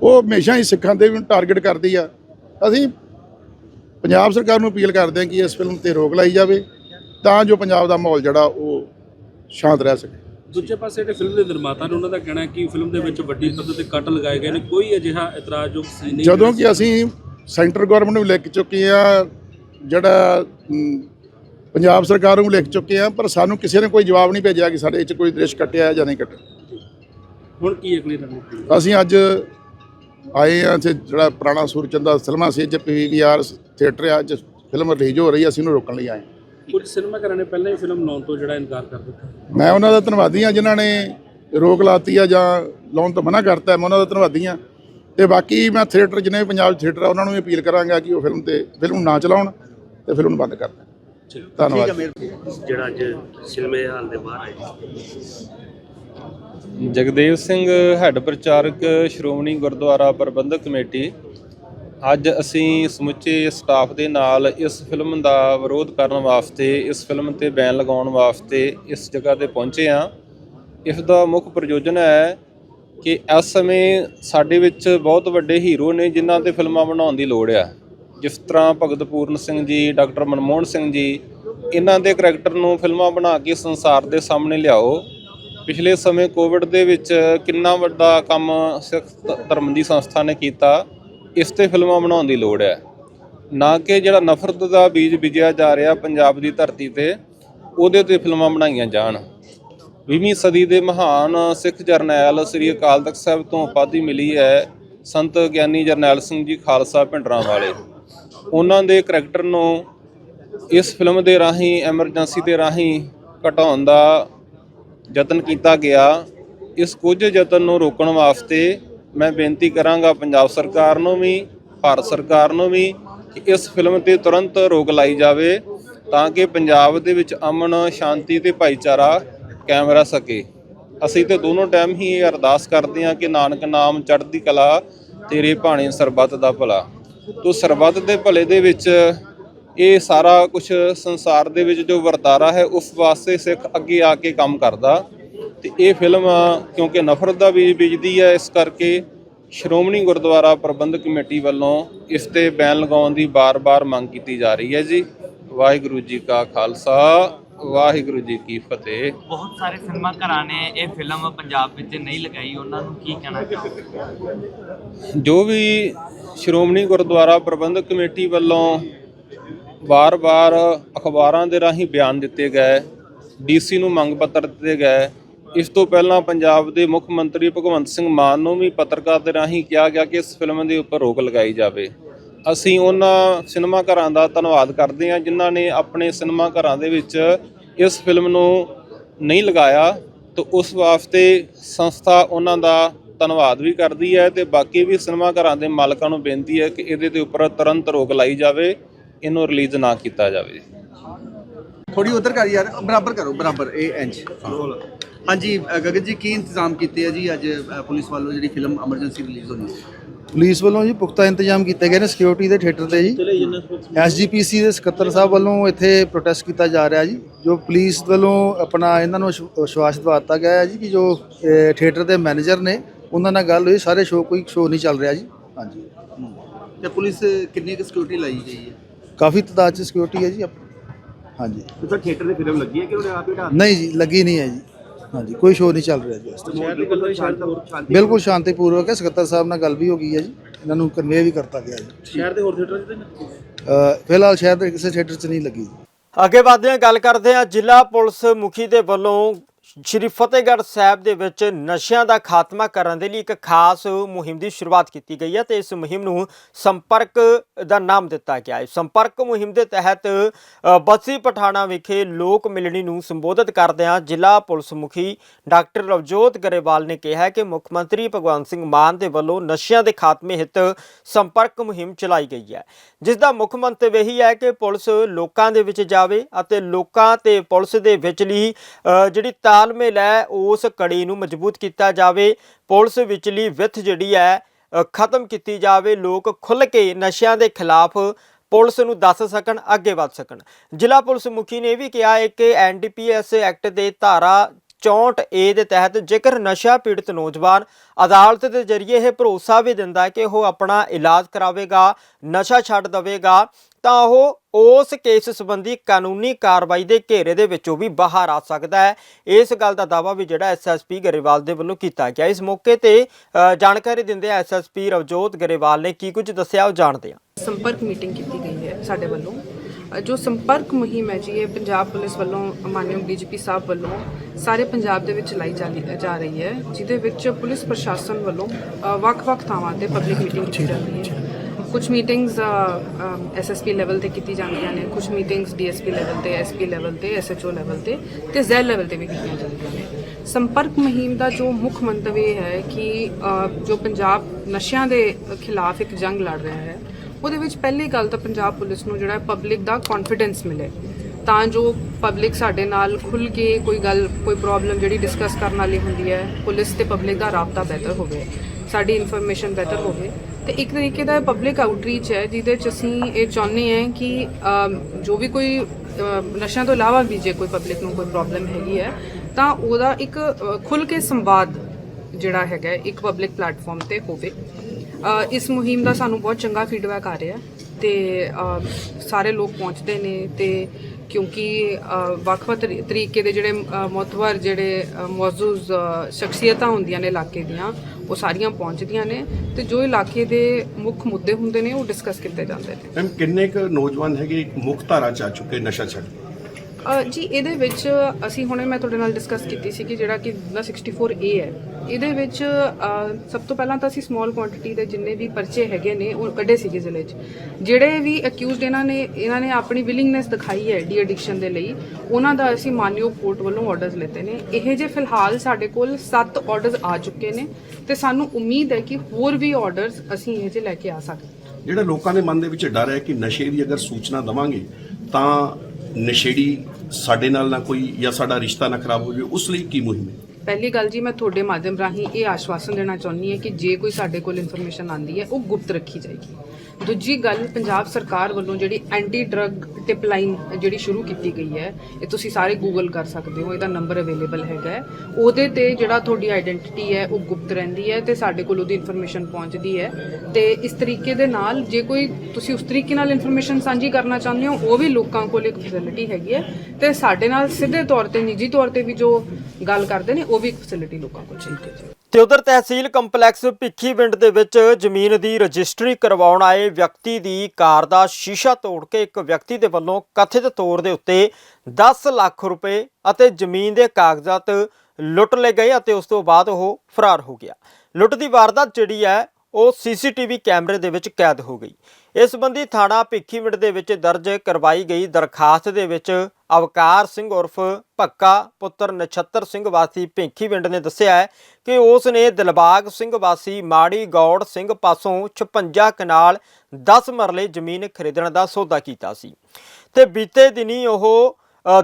ਉਹ ਹਮੇਸ਼ਾ ਹੀ ਸਿੱਖਾਂ ਦੇ ਵੀ ਟਾਰਗੇਟ ਕਰਦੀ ਆ। ਅਸੀਂ ਪੰਜਾਬ ਸਰਕਾਰ ਨੂੰ ਅਪੀਲ ਕਰਦੇ ਹਾਂ ਕਿ ਇਸ ਫਿਲਮ ਤੇ ਰੋਕ ਲਾਈ ਜਾਵੇ ਤਾਂ ਜੋ ਪੰਜਾਬ ਦਾ ਮਾਹੌਲ ਜਿਹੜਾ ਉਹ ਸ਼ਾਂਤ ਰਹਿ ਸਕੇ। ਦੂਜੇ ਪਾਸੇ ਜਿਹੜੇ ਫਿਲਮ ਦੇ ਨਿਰਮਾਤਾ ਨੇ ਉਹਨਾਂ ਦਾ ਕਹਿਣਾ ਹੈ ਕਿ ਫਿਲਮ ਦੇ ਵਿੱਚ ਵੱਡੀ ਪੱਧਰ ਤੇ ਕੱਟ ਲਗਾਏ ਗਏ ਨੇ ਕੋਈ ਅਜਿਹਾ ਇਤਰਾਜ਼ਯੋਗ ਨਹੀਂ ਜਦੋਂ ਕਿ ਅਸੀਂ ਸੈਂਟਰ ਗਵਰਨਮੈਂਟ ਨੂੰ ਲਿਖ ਚੁੱਕੇ ਆ ਜਿਹੜਾ ਪੰਜਾਬ ਸਰਕਾਰ ਨੂੰ ਲਿਖ ਚੁੱਕੇ ਆ ਪਰ ਸਾਨੂੰ ਕਿਸੇ ਨੇ ਕੋਈ ਜਵਾਬ ਨਹੀਂ ਭੇਜਿਆ ਕਿ ਸਾਡੇ 'ਚ ਕੋਈ ਦ੍ਰਿਸ਼ ਕੱਟਿਆ ਹੈ ਜਾਂ ਨਹੀਂ ਕੱਟਿਆ। ਹੁਣ ਕੀ ਅਗਲੀ ਰਣਨੀਤੀ ਅਸੀਂ ਅੱਜ ਆਏ ਆ ਇੱਥੇ ਜਿਹੜਾ ਪੁਰਾਣਾ ਸੂਰਚੰਦਾ ਸਿਨੇਮਾ ਸੀ ਜਿ ਪੀਵੀਆਰ ਥੀਏਟਰ ਆ ਅੱਜ ਫਿਲਮ ਰਿਲੀਜ਼ ਹੋ ਰਹੀ ਆ ਅਸੀਂ ਉਹਨੂੰ ਰੋਕਣ ਲਈ ਆਏ ਹਾਂ। ਕੁਝ ਸਿਨੇਮਾ ਘਰਾਂ ਨੇ ਪਹਿਲਾਂ ਹੀ ਫਿਲਮ ਬਣਾਉਣ ਤੋਂ ਜਿਹੜਾ ਇਨਕਾਰ ਕਰ ਦਿੱਤਾ। ਮੈਂ ਉਹਨਾਂ ਦਾ ਧੰਨਵਾਦੀ ਆ ਜਿਨ੍ਹਾਂ ਨੇ ਰੋਕ ਲਾਤੀ ਆ ਜਾਂ ਲਾਉਣ ਤੋਂ ਮਨਾ ਕਰਤਾ ਮੈਂ ਉਹਨਾਂ ਦਾ ਧੰਨਵਾਦੀ ਆ। ਤੇ ਬਾਕੀ ਮੈਂ ਥੀਏਟਰ ਜਿੰਨੇ ਵੀ ਪੰਜਾਬ ਥੀਏਟਰ ਆ ਉਹਨਾਂ ਨੂੰ ਵੀ ਅਪੀਲ ਕਰਾਂਗਾ ਕਿ ਉਹ ਫਿਲਮ ਤੇ ਫਿਲਮ ਨਾ ਚਲਾਉਣ। ਤੇ ਫਿਲਮ ਨੂੰ ਬੰਦ ਕਰ ਦੇਣ। ਧੰਨਵਾਦ ਜਿਹੜਾ ਅੱਜ ਸਿਨੇਮੇ ਹਾਲ ਦੇ ਬਾਹਰ ਹੈ ਜਗਦੇਵ ਸਿੰਘ ਹੈੱਡ ਪ੍ਰਚਾਰਕ ਸ਼੍ਰੋਮਣੀ ਗੁਰਦੁਆਰਾ ਪ੍ਰਬੰਧਕ ਕਮੇਟੀ ਅੱਜ ਅਸੀਂ ਸਮੁੱਚੇ ਸਟਾਫ ਦੇ ਨਾਲ ਇਸ ਫਿਲਮ ਦਾ ਵਿਰੋਧ ਕਰਨ ਵਾਸਤੇ ਇਸ ਫਿਲਮ ਤੇ ਬੈਨ ਲਗਾਉਣ ਵਾਸਤੇ ਇਸ ਜਗ੍ਹਾ ਤੇ ਪਹੁੰਚੇ ਹਾਂ। ਇਸ ਦਾ ਮੁੱਖ ਪ੍ਰਯੋਜਨ ਹੈ ਕਿ ਇਸ ਸਮੇਂ ਸਾਡੇ ਵਿੱਚ ਬਹੁਤ ਵੱਡੇ ਹੀਰੋ ਨੇ ਜਿਨ੍ਹਾਂ ਤੇ ਫਿਲਮਾਂ ਬਣਾਉਣ ਦੀ ਲੋੜ ਆ। ਜਿਸ ਤਰ੍ਹਾਂ ਭਗਤ ਪੂਰਨ ਸਿੰਘ ਜੀ, ਡਾਕਟਰ ਮਨਮੋਹਨ ਸਿੰਘ ਜੀ, ਇਹਨਾਂ ਦੇ ਕਰੈਕਟਰ ਨੂੰ ਫਿਲਮਾਂ ਬਣਾ ਕੇ ਸੰਸਾਰ ਦੇ ਸਾਹਮਣੇ ਲਿਆਓ। ਪਿਛਲੇ ਸਮੇਂ ਕੋਵਿਡ ਦੇ ਵਿੱਚ ਕਿੰਨਾ ਵੱਡਾ ਕੰਮ ਸਿੱਖ ਧਰਮ ਦੀ ਸੰਸਥਾ ਨੇ ਕੀਤਾ, ਇਸ ਤੇ ਫਿਲਮਾਂ ਬਣਾਉਣ ਦੀ ਲੋੜ ਹੈ। ਨਾ ਕਿ ਜਿਹੜਾ ਨਫ਼ਰਤ ਦਾ ਬੀਜ ਬੀਜਿਆ ਜਾ ਰਿਹਾ ਪੰਜਾਬ ਦੀ ਧਰਤੀ ਤੇ, ਉਹਦੇ ਤੇ ਫਿਲਮਾਂ ਬਣਾਈਆਂ ਜਾਣ। 20ਵੀਂ ਸਦੀ ਦੇ ਮਹਾਨ ਸਿੱਖ ਜਰਨੈਲ ਸ੍ਰੀ ਅਕਾਲ ਤਖਤ ਸਾਹਿਬ ਤੋਂ ਉਪਾਧੀ ਮਿਲੀ ਹੈ ਸੰਤ ਗਿਆਨੀ ਜਰਨੈਲ ਸਿੰਘ ਜੀ ਖਾਲਸਾ ਭਿੰਡਰਾਂ ਵਾਲੇ ਉਹਨਾਂ ਦੇ ਕਰੈਕਟਰ ਨੂੰ ਇਸ ਫਿਲਮ ਦੇ ਰਾਹੀਂ ਐਮਰਜੈਂਸੀ ਦੇ ਰਾਹੀਂ ਘਟਾਉਣ ਦਾ ਯਤਨ ਕੀਤਾ ਗਿਆ। ਇਸ ਕੁਝ ਯਤਨ ਨੂੰ ਰੋਕਣ ਵਾਸਤੇ ਮੈਂ ਬੇਨਤੀ ਕਰਾਂਗਾ ਪੰਜਾਬ ਸਰਕਾਰ ਨੂੰ ਵੀ, ਭਾਰਤ ਸਰਕਾਰ ਨੂੰ ਵੀ ਕਿ ਇਸ ਫਿਲਮ ਤੇ ਤੁਰੰਤ ਰੋਕ ਲਾਈ ਜਾਵੇ ਤਾਂ ਕਿ ਪੰਜਾਬ ਦੇ ਵਿੱਚ ਅਮਨ, ਸ਼ਾਂਤੀ ਤੇ ਭਾਈਚਾਰਾ ਕਾਇਮ ਰਹਿ ਸਕੇ। ਅਸੀਂ ਤੇ ਦੋਨੋਂ ਟਾਈਮ ਹੀ ਇਹ ਅਰਦਾਸ ਕਰਦੇ ਹਾਂ ਕਿ ਨਾਨਕ ਨਾਮ ਚੜ੍ਹਦੀ ਕਲਾ ਤੇਰੇ ਭਾਣੇ ਸਰਬੱਤ ਦਾ ਭਲਾ। ਤੋ ਸਰਬੱਤ ਦੇ ਭਲੇ ਦੇ ਵਿੱਚ ਇਹ ਸਾਰਾ ਕੁਝ ਸੰਸਾਰ ਦੇ ਵਿੱਚ ਜੋ ਵਰਤਾਰਾ ਹੈ ਉਸ ਵਾਸਤੇ ਸਿੱਖ ਅੱਗੇ ਆ ਕੇ ਕੰਮ ਕਰਦਾ। ਤੇ ਇਹ ਫਿਲਮ ਕਿਉਂਕਿ ਨਫ਼ਰਤ ਦਾ ਬੀਜ ਬੀਜਦੀ ਹੈ ਇਸ ਕਰਕੇ ਸ਼੍ਰੋਮਣੀ ਗੁਰਦੁਆਰਾ ਪ੍ਰਬੰਧਕ ਕਮੇਟੀ ਵੱਲੋਂ ਇਸ ਤੇ ਬੈਨ ਲਗਾਉਣ ਦੀ ਬਾਰ-ਬਾਰ ਮੰਗ ਕੀਤੀ ਜਾ ਰਹੀ ਹੈ ਜੀ। ਵਾਹਿਗੁਰੂ ਜੀ ਕਾ ਖਾਲਸਾ ਵਾਹਿਗੁਰੂ ਜੀ ਕੀ ਫਤਿਹ। ਬਹੁਤ ਸਾਰੇ ਸਿਨੇਮਾ ਘਰਾਂ ਨੇ ਇਹ ਫਿਲਮ ਪੰਜਾਬ ਵਿੱਚ ਨਹੀਂ ਲਗਾਈ ਉਹਨਾਂ ਨੂੰ ਕੀ ਕਹਿਣਾ ਚਾਹੋਗੇ? ਜੋ ਵੀ ਸ਼੍ਰੋਮਣੀ ਗੁਰਦੁਆਰਾ ਪ੍ਰਬੰਧਕ ਕਮੇਟੀ ਵੱਲੋਂ ਵਾਰ-ਵਾਰ ਅਖਬਾਰਾਂ ਦੇ ਰਾਹੀਂ ਬਿਆਨ ਦਿੱਤੇ ਗਏ, ਡੀਸੀ ਨੂੰ ਮੰਗ ਪੱਤਰ ਦਿੱਤੇ ਗਏ। ਇਸ ਤੋਂ ਪਹਿਲਾਂ ਪੰਜਾਬ ਦੇ ਮੁੱਖ ਮੰਤਰੀ ਭਗਵੰਤ ਸਿੰਘ ਮਾਨ ਨੂੰ ਵੀ ਪੱਤਰਕਾਰ ਦੇ ਰਾਹੀਂ ਕਿਹਾ ਗਿਆ ਕਿ ਇਸ ਫਿਲਮ ਦੇ ਉੱਪਰ ਰੋਕ ਲਗਾਈ ਜਾਵੇ। ਅਸੀਂ ਉਹਨਾਂ ਸਿਨੇਮਾ ਘਰਾਂ ਦਾ ਧੰਨਵਾਦ ਕਰਦੇ ਹਾਂ ਜਿਨ੍ਹਾਂ ਨੇ ਆਪਣੇ ਸਿਨੇਮਾ ਘਰਾਂ ਦੇ ਵਿੱਚ ਇਸ ਫਿਲਮ ਨੂੰ ਨਹੀਂ ਲਗਾਇਆ। ਤਾਂ ਉਸ ਵਾਸਤੇ ਸੰਸਥਾ ਉਹਨਾਂ ਦਾ ਧੰਨਵਾਦ ਵੀ ਕਰਦੀ ਹੈ ਤੇ ਬਾਕੀ ਵੀ ਸਿਨੇਮਾ ਘਰਾਂ ਦੇ ਮਾਲਕਾਂ ਨੂੰ ਬੇਨਤੀ ਹੈ ਕਿ ਇਹਦੇ ਦੇ ਉੱਪਰ ਤੁਰੰਤ ਰੋਕ ਲਾਈ ਜਾਵੇ ਇਹਨੂੰ ਰਿਲੀਜ਼ ਨਾ ਕੀਤਾ ਜਾਵੇ। ਥੋੜੀ ਉਧਰ ਕਰ ਯਾਰ ਬਰਾਬਰ ਕਰੋ ਬਰਾਬਰ ਇਹ ਇੰਚ ਹਾਂਜੀ ਗਗਨ ਜੀ ਕੀ ਇੰਤਜ਼ਾਮ ਕੀਤੇ ਆ ਜੀ ਅੱਜ ਪੁਲਿਸ ਵੱਲੋਂ ਜਿਹੜੀ ਫਿਲਮ ਐਮਰਜੈਂਸੀ ਰਿਲੀਜ਼ ਹੋਣੀ ਹੈ ਪੁਲਿਸ ਵੱਲੋਂ ਜੀ ਪੁਖਤਾ ਇੰਤਜ਼ਾਮ ਕੀਤੇ ਗਏ ਨੇ ਸਿਕਿਉਰਿਟੀ ਦੇ ਥੀਏਟਰ ਤੇ ਜੀ। ਐਸਜੀਪੀਸੀ ਦੇ ਸਕੱਤਰ ਸਾਹਿਬ ਵੱਲੋਂ ਇੱਥੇ ਪ੍ਰੋਟੈਸਟ ਕੀਤਾ ਜਾ ਰਿਹਾ ਜੀ ਜੋ ਪੁਲਿਸ ਵੱਲੋਂ ਆਪਣਾ ਇਹਨਾਂ ਨੂੰ ਵਿਸ਼- ਵਿਸ਼ਵਾਸ ਦਿਵਾਤਾ ਗਿਆ ਹੈ ਜੀ ਕਿ ਜੋ ਥੀਏਟਰ ਦੇ ਮੈਨੇਜਰ ਨੇ ਉਹਨਾਂ ਨਾਲ ਗੱਲ ਹੋਈ ਸਾਰੇ ਸ਼ੋਅ ਕੋਈ ਸ਼ੋਅ ਨਹੀਂ ਚੱਲ ਰਿਹਾ ਜੀ। ਹਾਂਜੀ। ਤੇ ਪੁਲਿਸ ਕਿੰਨੀ ਕੁ ਸਿਕਿਉਰਿਟੀ ਲਾਈ ਗਈ ਹੈ? ਕਾਫੀ ਤਾਦਾਦ ਚ ਸਿਕਿਉਰਿਟੀ ਹੈ ਜੀ। ਹਾਂਜੀ। ਸਰ ਥੀਏਟਰ ਦੇ ਫਿਲਮ ਲੱਗੀ ਹੈ ਕਿ ਉਹਨੇ ਆਪ ਹੀ ਢਾਹ? ਨਹੀਂ ਜੀ ਲੱਗੀ ਨਹੀਂ ਹੈ ਜੀ। ਹਾਂਜੀ ਕੋਈ ਸ਼ੋਅ ਨਹੀਂ ਚੱਲ ਰਿਹਾ ਜੀ। ਇਸ time। ਬਿਲਕੁਲ ਸ਼ਾਂਤੀਪੂਰਵਕ ਹੈ ਸਕੱਤਰ ਸਾਹਿਬ ਨਾਲ ਗੱਲ ਵੀ ਹੋ ਗਈ ਹੈ ਜੀ। ਇਹਨਾਂ ਨੂੰ ਕਨਵੇ ਵੀ ਕਰਤਾ ਗਿਆ ਜੀ। ਸ਼ਹਿਰ ਦੇ ਹੋਰ ਥੀਏਟਰਾਂ? ਅਹ, ਫਿਲਹਾਲ ਸ਼ਹਿਰ ਦੇ ਕਿਸੇ ਥੀਏਟਰ 'ਚ ਨਹੀਂ ਲੱਗੀ ਜੀ। ਅੱਗੇ ਵਧਦੇ ਹਾਂ ਗੱਲ ਕਰਦੇ ਹਾਂ ਜ਼ਿਲ੍ਹਾ ਪੁਲਿਸ ਮੁਖੀ ਦੇ ਵੱਲੋਂ ਸ਼੍ਰੀ ਫਤਿਹਗੜ੍ਹ ਸਾਹਿਬ ਦੇ ਵਿੱਚ ਨਸ਼ਿਆਂ ਦਾ ਖਾਤਮਾ ਕਰਨ ਦੇ ਲਈ ਇੱਕ ਖਾਸ ਮੁਹਿੰਮ ਦੀ ਸ਼ੁਰੂਆਤ ਕੀਤੀ ਗਈ ਹੈ ਤੇ ਇਸ ਮੁਹਿੰਮ ਨੂੰ ਸੰਪਰਕ ਦਾ ਨਾਮ ਦਿੱਤਾ ਗਿਆ ਹੈ। ਸੰਪਰਕ ਮੁਹਿੰਮ ਦੇ ਤਹਿਤ ਬੱਸੀ ਪਠਾਣਾ ਵਿਖੇ ਲੋਕ ਮਿਲਣੀ ਨੂੰ ਸੰਬੋਧਿਤ ਕਰਦਿਆਂ ਜ਼ਿਲ੍ਹਾ ਪੁਲਿਸ ਮੁਖੀ ਡਾਕਟਰ ਰਵਜੋਤ ਗਰੇਵਾਲ ਨੇ ਕਿਹਾ ਕਿ ਮੁੱਖ ਮੰਤਰੀ ਭਗਵੰਤ ਸਿੰਘ ਮਾਨ ਦੇ ਵੱਲੋਂ ਨਸ਼ਿਆਂ ਦੇ ਖਾਤਮੇ ਹਿੱਤ ਸੰਪਰਕ ਮੁਹਿੰਮ ਚਲਾਈ ਗਈ ਹੈ। ਜਿਸ ਦਾ ਮੁੱਖ ਮੰਤਵ ਇਹੀ ਹੈ ਕਿ ਪੁਲਿਸ ਲੋਕਾਂ ਦੇ ਵਿੱਚ ਜਾਵੇ ਅਤੇ ਲੋਕਾਂ ਤੇ ਪੁਲਿਸ ਦੇ ਵਿਚਲੀ ਅ, ਜਿਹੜੀ ਤਾਲਮੇਲ ਹੈ, ਉਸ ਕੜੀ ਨੂੰ ਮਜ਼ਬੂਤ ਕੀਤਾ ਜਾਵੇ। ਪੁਲਿਸ ਵਿਚਲੀ ਵਿੱਥ ਜਿਹੜੀ ਹੈ ਖਤਮ ਕੀਤੀ ਜਾਵੇ। ਲੋਕ ਖੁੱਲ੍ਹ ਕੇ ਨਸ਼ਿਆਂ ਦੇ ਖਿਲਾਫ ਪੁਲਿਸ ਨੂੰ ਦੱਸ ਸਕਣ, ਅੱਗੇ ਵੱਧ ਸਕਣ। ਜ਼ਿਲ੍ਹਾ ਪੁਲਿਸ ਮੁਖੀ ਨੇ ਇਹ ਵੀ ਕਿਹਾ ਹੈ ਕਿ ਐਨਡੀਪੀਐਸ ਐਕਟ ਦੇ ਧਾਰਾ 64 ਏ ਦੇ ਤਹਿਤ ਜੇਕਰ ਨਸ਼ਾ ਪੀੜਤ ਨੌਜਵਾਨ ਅਦਾਲਤ ਦੇ ਜ਼ਰੀਏ ਇਹ ਭਰੋਸਾ ਵੀ ਦਿੰਦਾ ਹੈ ਕਿ ਉਹ ਆਪਣਾ ਇਲਾਜ ਕਰਾਵੇਗਾ, ਨਸ਼ਾ ਛੱਡ ਦੇਵੇਗਾ, ਤਾਂ ਉਹ ਉਸ ਕੇਸ ਸੰਬੰਧੀ ਕਾਨੂੰਨੀ ਕਾਰਵਾਈ ਦੇ ਘੇਰੇ ਦੇ ਵਿੱਚੋਂ ਵੀ ਬਾਹਰ ਆ ਸਕਦਾ ਹੈ। ਇਸ ਗੱਲ ਦਾ ਦਾਅਵਾ ਵੀ ਜਿਹੜਾ ਐਸਐਸਪੀ ਗਰੇਵਾਲ ਦੇ ਵੱਲੋਂ ਕੀਤਾ ਗਿਆ। ਇਸ ਮੌਕੇ ਤੇ ਜਾਣਕਾਰੀ ਦਿੰਦੇ ਐਸਐਸਪੀ ਰਵਜੋਤ ਗਰੇਵਾਲ ਨੇ ਕੀ ਕੁਝ ਦੱਸਿਆ ਉਹ ਜਾਣਦੇ ਹਾਂ। ਸੰਪਰਕ ਮੀਟਿੰਗ ਕੀਤੀ ਗਈ ਹੈ ਸਾਡੇ ਵੱਲੋਂ। ਜੋ ਸੰਪਰਕ ਮੁਹਿੰਮ ਹੈ ਜੀ, ਇਹ ਪੰਜਾਬ ਪੁਲਿਸ ਵੱਲੋਂ ਮਾਨਯੋਗ ਡੀਜੀਪੀ ਸਾਹਿਬ ਵੱਲੋਂ ਸਾਰੇ ਪੰਜਾਬ ਦੇ ਵਿੱਚ ਚਲਾਈ ਜਾ ਰਹੀ- ਹੈ, ਜਿਹਦੇ ਵਿੱਚ ਪੁਲਿਸ ਪ੍ਰਸ਼ਾਸਨ ਵੱਲੋਂ ਵੱਖ-ਵੱਖ ਥਾਵਾਂ ਤੇ ਪਬਲਿਕ ਮੀਟਿੰਗ ਕੀਤੀ ਜਾਂਦੀ ਹੈ। ਕੁਝ ਮੀਟਿੰਗਸ ਐਸਐਸਪੀ ਲੈਵਲ ਤੇ ਕੀਤੀ ਜਾਂਦੀਆਂ ਨੇ ਕੁਝ ਮੀਟਿੰਗਸ ਡੀਐਸਪੀ ਲੈਵਲ ਤੇ ਐਸਪੀ ਲੈਵਲ ਤੇ ਐਸਐਚਓ ਲੈਵਲ ਤੇ ਤੇ ਜ਼ੈਲ ਲੈਵਲ ਤੇ ਵੀ ਕੀਤੀਆਂ ਜਾਂਦੀਆਂ ਨੇ। ਸੰਪਰਕ ਮੁਹਿੰਮ ਦਾ ਜੋ ਮੁੱਖ ਮੰਤਵ ਇਹ ਹੈ ਕਿ ਜੋ ਪੰਜਾਬ ਨਸ਼ਿਆਂ ਦੇ ਖਿਲਾਫ ਇੱਕ ਜੰਗ ਲੜ ਰਿਹਾ ਹੈ, ਉਹਦੇ ਵਿੱਚ ਪਹਿਲੀ ਗੱਲ ਤਾਂ ਪੰਜਾਬ ਪੁਲਿਸ ਨੂੰ ਜਿਹੜਾ ਪਬਲਿਕ ਦਾ ਕੌਨਫੀਡੈਂਸ ਮਿਲੇ। ਤਾਂ ਜੋ ਪਬਲਿਕ ਸਾਡੇ ਨਾਲ ਖੁੱਲ ਕੇ ਕੋਈ ਗੱਲ, ਕੋਈ ਪ੍ਰੋਬਲਮ ਜਿਹੜੀ ਡਿਸਕਸ ਕਰਨ ਵਾਲੀ ਹੁੰਦੀ ਹੈ, ਪੁਲਿਸ ਤੇ ਪਬਲਿਕ ਦਾ ਰਾਬਤਾ ਬਿਹਤਰ ਹੋਵੇ, ਸਾਡੀ ਇਨਫੋਰਮੇਸ਼ਨ ਬਿਹਤਰ ਹੋਵੇ। ਤੇ ਇੱਕ ਤਰੀਕੇ ਦਾ ਪਬਲਿਕ ਆਊਟਰੀਚ ਹੈ ਜਿਹਦੇ ਚ ਅਸੀਂ ਇਹ ਚਾਹੁੰਦੇ ਹਾਂ ਕਿ ਜੋ ਵੀ ਕੋਈ ਨਸ਼ਿਆਂ ਤੋਂ ਇਲਾਵਾ ਵੀ ਜੇ ਕੋਈ ਪਬਲਿਕ ਨੂੰ ਕੋਈ ਪ੍ਰੋਬਲਮ ਹੈਗੀ ਹੈ ਤਾਂ ਉਹਦਾ ਇੱਕ ਅ, ਖੁੱਲ ਕੇ ਸੰਵਾਦ ਜਿਹੜਾ ਹੈਗਾ ਇੱਕ ਪਬਲਿਕ ਪਲੇਟਫਾਰਮ ਤੇ ਹੋਵੇ। ਇਸ ਮੁਹਿੰਮ ਦਾ ਸਾਨੂੰ ਬਹੁਤ ਚੰਗਾ ਫੀਡਬੈਕ ਆ ਰਿਹਾ ਤੇ ਸਾਰੇ ਲੋਕ ਪਹੁੰਚਦੇ ਨੇ ਤੇ ਕਿਉਂਕਿ ਵੱਖ-ਵੱਖ ਤਰੀਕੇ ਦੇ ਜਿਹੜੇ ਅ, ਜਿਹੜੇ ਅ, ਮੌਜੂਦ ਸ਼ਖਸੀਅਤਾਂ ਹੁੰਦੀਆਂ ਨੇ ਇਲਾਕੇ ਦੀਆਂ ਉਹ ਸਾਰੀਆਂ ਪਹੁੰਚਦੀਆਂ ਨੇ ਤੇ ਜੋ ਇਲਾਕੇ ਦੇ ਮੁੱਖ ਮੁੱਦੇ ਹੁੰਦੇ ਨੇ ਉਹ ਡਿਸਕਸ ਕੀਤੇ ਜਾਂਦੇ ਨੇ ਮੈਮ ਕਿੰਨੇ ਕੁ ਨੌਜਵਾਨ ਹੈਗੇ ਮੁੱਖ ਧਾਰਾ ਚ ਆ ਚੁੱਕੇ ਨਸ਼ਾ ਛੱਡ ਕੇ? ਅ, ਜੀ ਇਹਦੇ ਵਿੱਚ ਅਸੀਂ ਹੁਣੇ ਮੈਂ ਤੁਹਾਡੇ ਨਾਲ ਡਿਸਕਸ ਕੀਤੀ ਸੀ ਕਿ ਜਿਹੜਾ ਕਿ ਨਾ 64A ਹੈ ਇਹਦੇ ਵਿੱਚ ਅ, ਸਭ ਤੋਂ ਪਹਿਲਾਂ ਤਾਂ ਅਸੀਂ ਸਮਾਲ ਕੁਆਂਟੀਟੀ ਦੇ ਜਿੰਨੇ ਵੀ ਪਰਚੇ ਹੈਗੇ ਨੇ ਉਹ ਕੱਢੇ ਸੀਗੇ ਜ਼ਿਲ੍ਹੇ 'ਚ ਜਿਹੜੇ ਵੀ ਅਕਿਊਜ਼ਡ ਇਹਨਾਂ ਨੇ ਇਹਨਾਂ ਨੇ ਆਪਣੀ ਵਿਲਿੰਗਨੈਸ ਦਿਖਾਈ ਹੈ ਡੀ ਐਡਿਕਸ਼ਨ ਦੇ ਲਈ ਉਹਨਾਂ ਦਾ ਅਸੀਂ ਮਾਨਯੋਗ ਕੋਰਟ ਵੱਲੋਂ ਆਰਡਰਸ ਲਿੱਤੇ ਨੇ ਇਹ ਜੇ ਫਿਲਹਾਲ ਸਾਡੇ ਕੋਲ 7 ਆਰਡਰਸ ਆ ਚੁੱਕੇ ਨੇ ਤੇ ਸਾਨੂੰ ਉਮੀਦ ਹੈ ਕਿ ਹੋਰ ਵੀ ਆਰਡਰਸ ਅਸੀਂ ਇਹ ਜੇ ਲੈ ਕੇ ਆ ਸਕਦੇ ਹਾਂ। ਜਿਹੜਾ ਲੋਕਾਂ ਦੇ ਮਨ ਦੇ ਵਿੱਚ ਡਰ ਹੈ ਕਿ ਨਸ਼ੇ ਦੀ ਅਗਰ ਸੂਚਨਾ ਦਵਾਂਗੇ ਤਾਂ ਨਸ਼ੇੜੀ ਸਾਡੇ ਨਾਲ ਨਾ ਕੋਈ ਜਾਂ ਸਾਡਾ ਰਿਸ਼ਤਾ ਨਾ ਖਰਾਬ ਹੋ ਜਾਵੇ, ਉਸ ਲਈ ਕੀ ਮੁਹਿੰਮ ਹੈ? ਪਹਿਲੀ ਗੱਲ ਜੀ, ਮੈਂ ਤੁਹਾਡੇ ਮਾਧਿਅਮ ਰਾਹੀਂ ਇਹ ਆਸ਼ਵਾਸਨ ਦੇਣਾ ਚਾਹੁੰਦੀ ਹਾਂ ਕਿ ਜੇ ਕੋਈ ਸਾਡੇ ਕੋਲ ਇਨਫੋਰਮੇਸ਼ਨ ਆਂਦੀ ਹੈ, ਉਹ ਗੁਪਤ ਰੱਖੀ ਜਾਏਗੀ। ਦੂਜੀ ਗੱਲ, ਪੰਜਾਬ ਸਰਕਾਰ ਵੱਲੋਂ ਜਿਹੜੀ ਐਂਟੀ ਡਰੱਗ ਟਿਪ ਲਾਈਨ ਜਿਹੜੀ ਸ਼ੁਰੂ ਕੀਤੀ ਗਈ ਹੈ, ਇਹ ਤੁਸੀਂ ਸਾਰੇ ਗੂਗਲ ਕਰ ਸਕਦੇ ਹੋ, ਇਹਦਾ ਨੰਬਰ ਅਵੇਲੇਬਲ ਹੈਗਾ ਹੈ। ਉਹਦੇ ਤੇ ਜਿਹੜਾ ਤੁਹਾਡੀ ਆਇਡੈਂਟੀਟੀ ਹੈ, ਉਹ ਗੁਪਤ ਰਹਿੰਦੀ ਹੈ ਤੇ ਸਾਡੇ ਕੋਲ ਉਹਦੀ ਇਨਫੋਰਮੇਸ਼ਨ ਪਹੁੰਚਦੀ ਹੈ। ਤੇ ਇਸ ਤਰੀਕੇ ਦੇ ਨਾਲ ਜੇ ਕੋਈ ਤੁਸੀਂ ਉਸ ਤਰੀਕੇ ਨਾਲ ਇਨਫੋਰਮੇਸ਼ਨ ਸਾਂਝੀ ਕਰਨਾ ਚਾਹੁੰਦੇ ਹੋ, ਉਹ ਵੀ ਲੋਕਾਂ ਕੋਲ ਇੱਕ ਫੈਸਿਲਿਟੀ ਹੈਗੀ ਹੈ। ਤੇ ਸਾਡੇ ਨਾਲ ਸਿੱਧੇ ਤੌਰ ਤੇ, ਨਿੱਜੀ ਤੌਰ ਤੇ ਵੀ ਜੋ ਗੱਲ ਕਰਦੇ ਨੇ, ਉਹ ਵੀ ਇੱਕ ਫੈਸਿਲਿਟੀ ਲੋਕਾਂ ਕੋਲ। ਚਾਹੀਦੀ ਹੈ ਤੇ ਉਧਰ ਤਹਿਸੀਲ ਕੰਪਲੈਕਸ ਭਿੱਖੀਵਿੰਡ ਦੇ ਵਿੱਚ ਜ਼ਮੀਨ ਦੀ ਰਜਿਸਟਰੀ ਕਰਵਾਉਣ ਆਏ ਵਿਅਕਤੀ ਦੀ ਕਾਰ ਦਾ ਸ਼ੀਸ਼ਾ ਤੋੜ ਕੇ ਇੱਕ ਵਿਅਕਤੀ ਦੇ ਵੱਲੋਂ ਕਥਿਤ ਤੌਰ ਦੇ ਉੱਤੇ 10 ਲੱਖ ਰੁਪਏ ਅਤੇ ਜ਼ਮੀਨ ਦੇ ਕਾਗਜ਼ਾਤ ਲੁੱਟ ਲਏ ਗਏ ਅਤੇ ਉਸ ਤੋਂ ਬਾਅਦ ਉਹ ਫਰਾਰ ਹੋ ਗਿਆ। ਲੁੱਟ ਦੀ ਵਾਰਦਾਤ ਜਿਹੜੀ ਹੈ ਉਹ ਸੀਸੀਟੀਵੀ ਕੈਮਰੇ ਦੇ ਵਿੱਚ ਕੈਦ ਹੋ ਗਈ। ਇਸ ਸੰਬੰਧੀ ਥਾਣਾ ਭਿੱਖੀਵਿੰਡ ਦੇ ਵਿੱਚ ਦਰਜ ਕਰਵਾਈ ਗਈ ਦਰਖਾਸਤ ਦੇ ਵਿੱਚ ਅਵਕਾਰ ਸਿੰਘ ਉਰਫ ਭੱਕਾ ਪੁੱਤਰ ਨਛੱਤਰ ਸਿੰਘ ਵਾਸੀ ਭਿੱਖੀਵਿੰਡ ਨੇ ਦੱਸਿਆ ਹੈ ਕਿ ਉਸ ਨੇ ਦਿਲਬਾਗ ਸਿੰਘ ਵਾਸੀ ਮਾੜੀ ਗੌੜ ਸਿੰਘ ਪਾਸੋਂ 56 ਕਨਾਲ 10 ਮਰਲੇ ਜ਼ਮੀਨ ਖਰੀਦਣ ਦਾ ਸੌਦਾ ਕੀਤਾ ਸੀ ਤੇ ਬੀਤੇ ਦਿਨੀ ਉਹ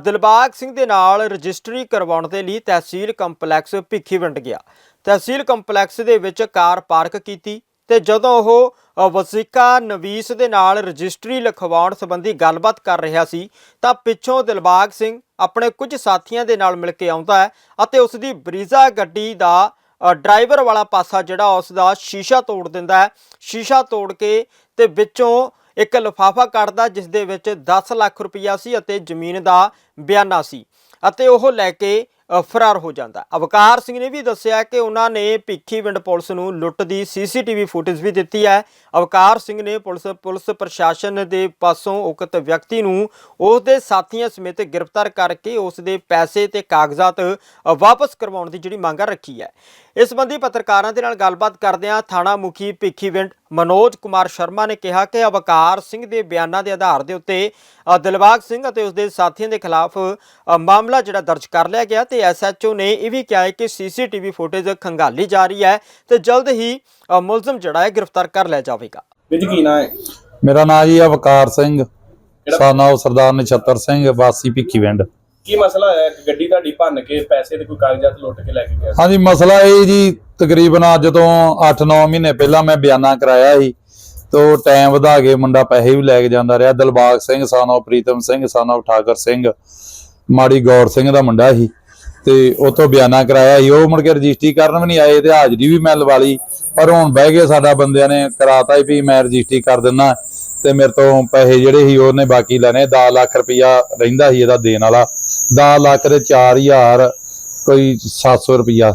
ਦਿਲਬਾਗ ਸਿੰਘ ਦੇ ਨਾਲ ਰਜਿਸਟਰੀ ਕਰਵਾਉਣ ਦੇ ਲਈ ਤਹਿਸੀਲ ਕੰਪਲੈਕਸ ਭਿੱਖੀਵਿੰਡ ਗਿਆ। ਤਹਿਸੀਲ ਕੰਪਲੈਕਸ ਦੇ ਵਿੱਚ ਕਾਰ ਪਾਰਕ ਕੀਤੀ ਤੇ ਜਦੋਂ ਉਹ ਵਸੀਕਾ ਨਵੀਸ ਦੇ ਨਾਲ ਰਜਿਸਟਰੀ ਲਿਖਵਾਉਣ ਸੰਬੰਧੀ ਗੱਲਬਾਤ ਕਰ ਰਿਹਾ ਸੀ, ਤਾਂ ਪਿੱਛੋਂ ਦਿਲਬਾਗ ਸਿੰਘ ਆਪਣੇ ਕੁਝ ਸਾਥੀਆਂ ਦੇ ਨਾਲ ਮਿਲ ਕੇ ਆਉਂਦਾ ਹੈ ਅਤੇ ਉਸ ਦੀ ਬਰੀਜ਼ਾ ਗੱਡੀ ਦਾ ਡਰਾਈਵਰ ਵਾਲਾ ਪਾਸਾ ਜਿਹੜਾ ਉਸ ਦਾ ਸ਼ੀਸ਼ਾ ਤੋੜ ਦਿੰਦਾ ਹੈ। ਸ਼ੀਸ਼ਾ ਤੋੜ ਕੇ ਤੇ ਵਿੱਚੋਂ ਇੱਕ ਲਿਫਾਫਾ ਕੱਢਦਾ ਜਿਸ ਦੇ ਵਿੱਚ 10 ਲੱਖ ਰੁਪਈਆ ਸੀ ਅਤੇ ਜ਼ਮੀਨ ਦਾ ਬਿਆਨਾ ਸੀ ਅਤੇ ਉਹ ਲੈ ਕੇ ਫਰਾਰ ਹੋ ਜਾਂਦਾ। ਅਵਕਾਰ ਸਿੰਘ ਨੇ ਵੀ ਦੱਸਿਆ ਕਿ ਉਹਨਾਂ ਨੇ ਭਿੱਖੀ ਪਿੰਡ ਪੁਲਿਸ ਨੂੰ ਲੁੱਟ ਦੀ ਸੀਸੀਟੀਵੀ ਫੁਟੇਜ ਵੀ ਦਿੱਤੀ ਹੈ। ਅਵਕਾਰ ਸਿੰਘ ਨੇ ਪੁਲਿਸ ਪੁਲਿਸ ਪ੍ਰਸ਼ਾਸਨ ਦੇ ਪਾਸੋਂ ਉਕਤ ਵਿਅਕਤੀ ਨੂੰ ਉਸ ਦੇ ਸਾਥੀਆਂ ਸਮੇਤ ਗ੍ਰਿਫਤਾਰ ਕਰਕੇ ਉਸ ਦੇ ਪੈਸੇ ਤੇ ਕਾਗਜ਼ਾਤ ਵਾਪਸ ਕਰਵਾਉਣ ਦੀ ਜਿਹੜੀ ਮੰਗ ਰੱਖੀ ਹੈ। ਇਸ ਸੰਬੰਧੀ ਪੱਤਰਕਾਰਾਂ ਦੇ ਨਾਲ ਗੱਲਬਾਤ ਕਰਦਿਆਂ ਥਾਣਾ ਮੁਖੀ ਭਿੱਖੀਵਿੰਡ ਮਨੋਜ ਕੁਮਾਰ ਸ਼ਰਮਾ ਨੇ ਕਿਹਾ ਕਿ ਅਵਕਾਰ ਸਿੰਘ ਦੇ ਬਿਆਨਾਂ ਦੇ ਆਧਾਰ ਦੇ ਉੱਤੇ ਦਿਲਬਾਗ ਸਿੰਘ ਅਤੇ ਉਸ ਦੇ ਸਾਥੀਆਂ ਦੇ ਖਿਲਾਫ ਮਾਮਲਾ ਜਿਹੜਾ ਦਰਜ ਕਰ ਲਿਆ ਗਿਆ ਤੇ ਐਸਐਚਓ ਨੇ ਇਹ ਵੀ ਕਿਹਾ ਹੈ ਕਿ ਸੀਸੀਟੀਵੀ ਫੁਟੇਜ ਖੰਗਾਲੀ ਜਾ ਰਹੀ ਹੈ ਤੇ ਜਲਦ ਹੀ ਮੁਲਜ਼ਮ ਜਿਹੜਾ ਹੈ ਗ੍ਰਿਫਤਾਰ ਕਰ ਲਿਆ ਜਾਵੇਗਾ। ਮੇਰਾ ਨਾਮ ਜੀ ਅਵਕਾਰ ਸਿੰਘ ਸਾਨਾ ਸਰਦਾਰ ਨਛੱਤਰ ਸਿੰਘ ਵਾਸੀ ਭਿੱਖੀਵਿੰਡ ਕੀ ਮਸਲਾ ਹੈ ਕਿ ਗੱਡੀ ਤੁਹਾਡੀ ਭੰਨ ਕੇ ਪੈਸੇ ਤੇ ਕੋਈ ਕਾਗਜ਼ਾਤ ਲੁੱਟ ਕੇ ਲੈ ਕੇ ਗਿਆ ਹਾਂਜੀ, ਮਸਲਾ ਇਹ ਜੀ, ਤਕਰੀਬਨ ਅੱਜ 8-9 ਮਹੀਨੇ ਪਹਿਲਾਂ ਮੈਂ ਬਿਆਨਾ ਕਰਾਇਆ ਸੀ ਤੋ ਟਾਈਮ ਵਧਾ ਕੇ ਮੁੰਡਾ ਪੈਸੇ ਵੀ ਲੈ ਕੇ ਜਾਂਦਾ ਰਿਹਾ। ਦਿਲਬਾਗ ਸਿੰਘ ਸਾਨੋ ਪ੍ਰੀਤਮ ਸਿੰਘ ਸਾਨੋ ਠਾਕਰ ਸਿੰਘ, ਮਾੜੀ ਗੌਰ ਸਿੰਘ ਦਾ ਮੁੰਡਾ ਸੀ ਤੇ ਉਤੋਂ ਬਿਆਨਾ ਕਰਾਇਆ ਸੀ। ਉਹ ਮੁੜ ਕੇ ਰਜਿਸਟਰੀ ਕਰਨ ਵੀ ਨਹੀਂ ਆਏ ਤੇ ਹਾਜ਼ਰੀ ਵੀ ਮੈਂ ਲਵਾ ਲਈ। ਪਰ ਹੁਣ ਬਹਿ ਕੇ ਸਾਡਾ ਬੰਦਿਆਂ ਨੇ ਕਰਾਤਾ ਵੀ ਮੈਂ ਰਜਿਸਟਰੀ ਕਰ ਦਿੰਦਾ ਤੇ ਮੇਰੇ ਤੋਂ ਪੈਸੇ ਜਿਹੜੇ ਸੀ ਉਹਨੇ ਬਾਕੀ ਲੈਣੇ। 10 ਲੱਖ ਰੁਪਇਆ ਰਹਿੰਦਾ ਸੀ ਇਹਦਾ ਦੇਣ ਵਾਲਾ। 10 ਲੱਖ ਦੇ 4000 ਕੋਈ 700 ਰੁਪਇਆ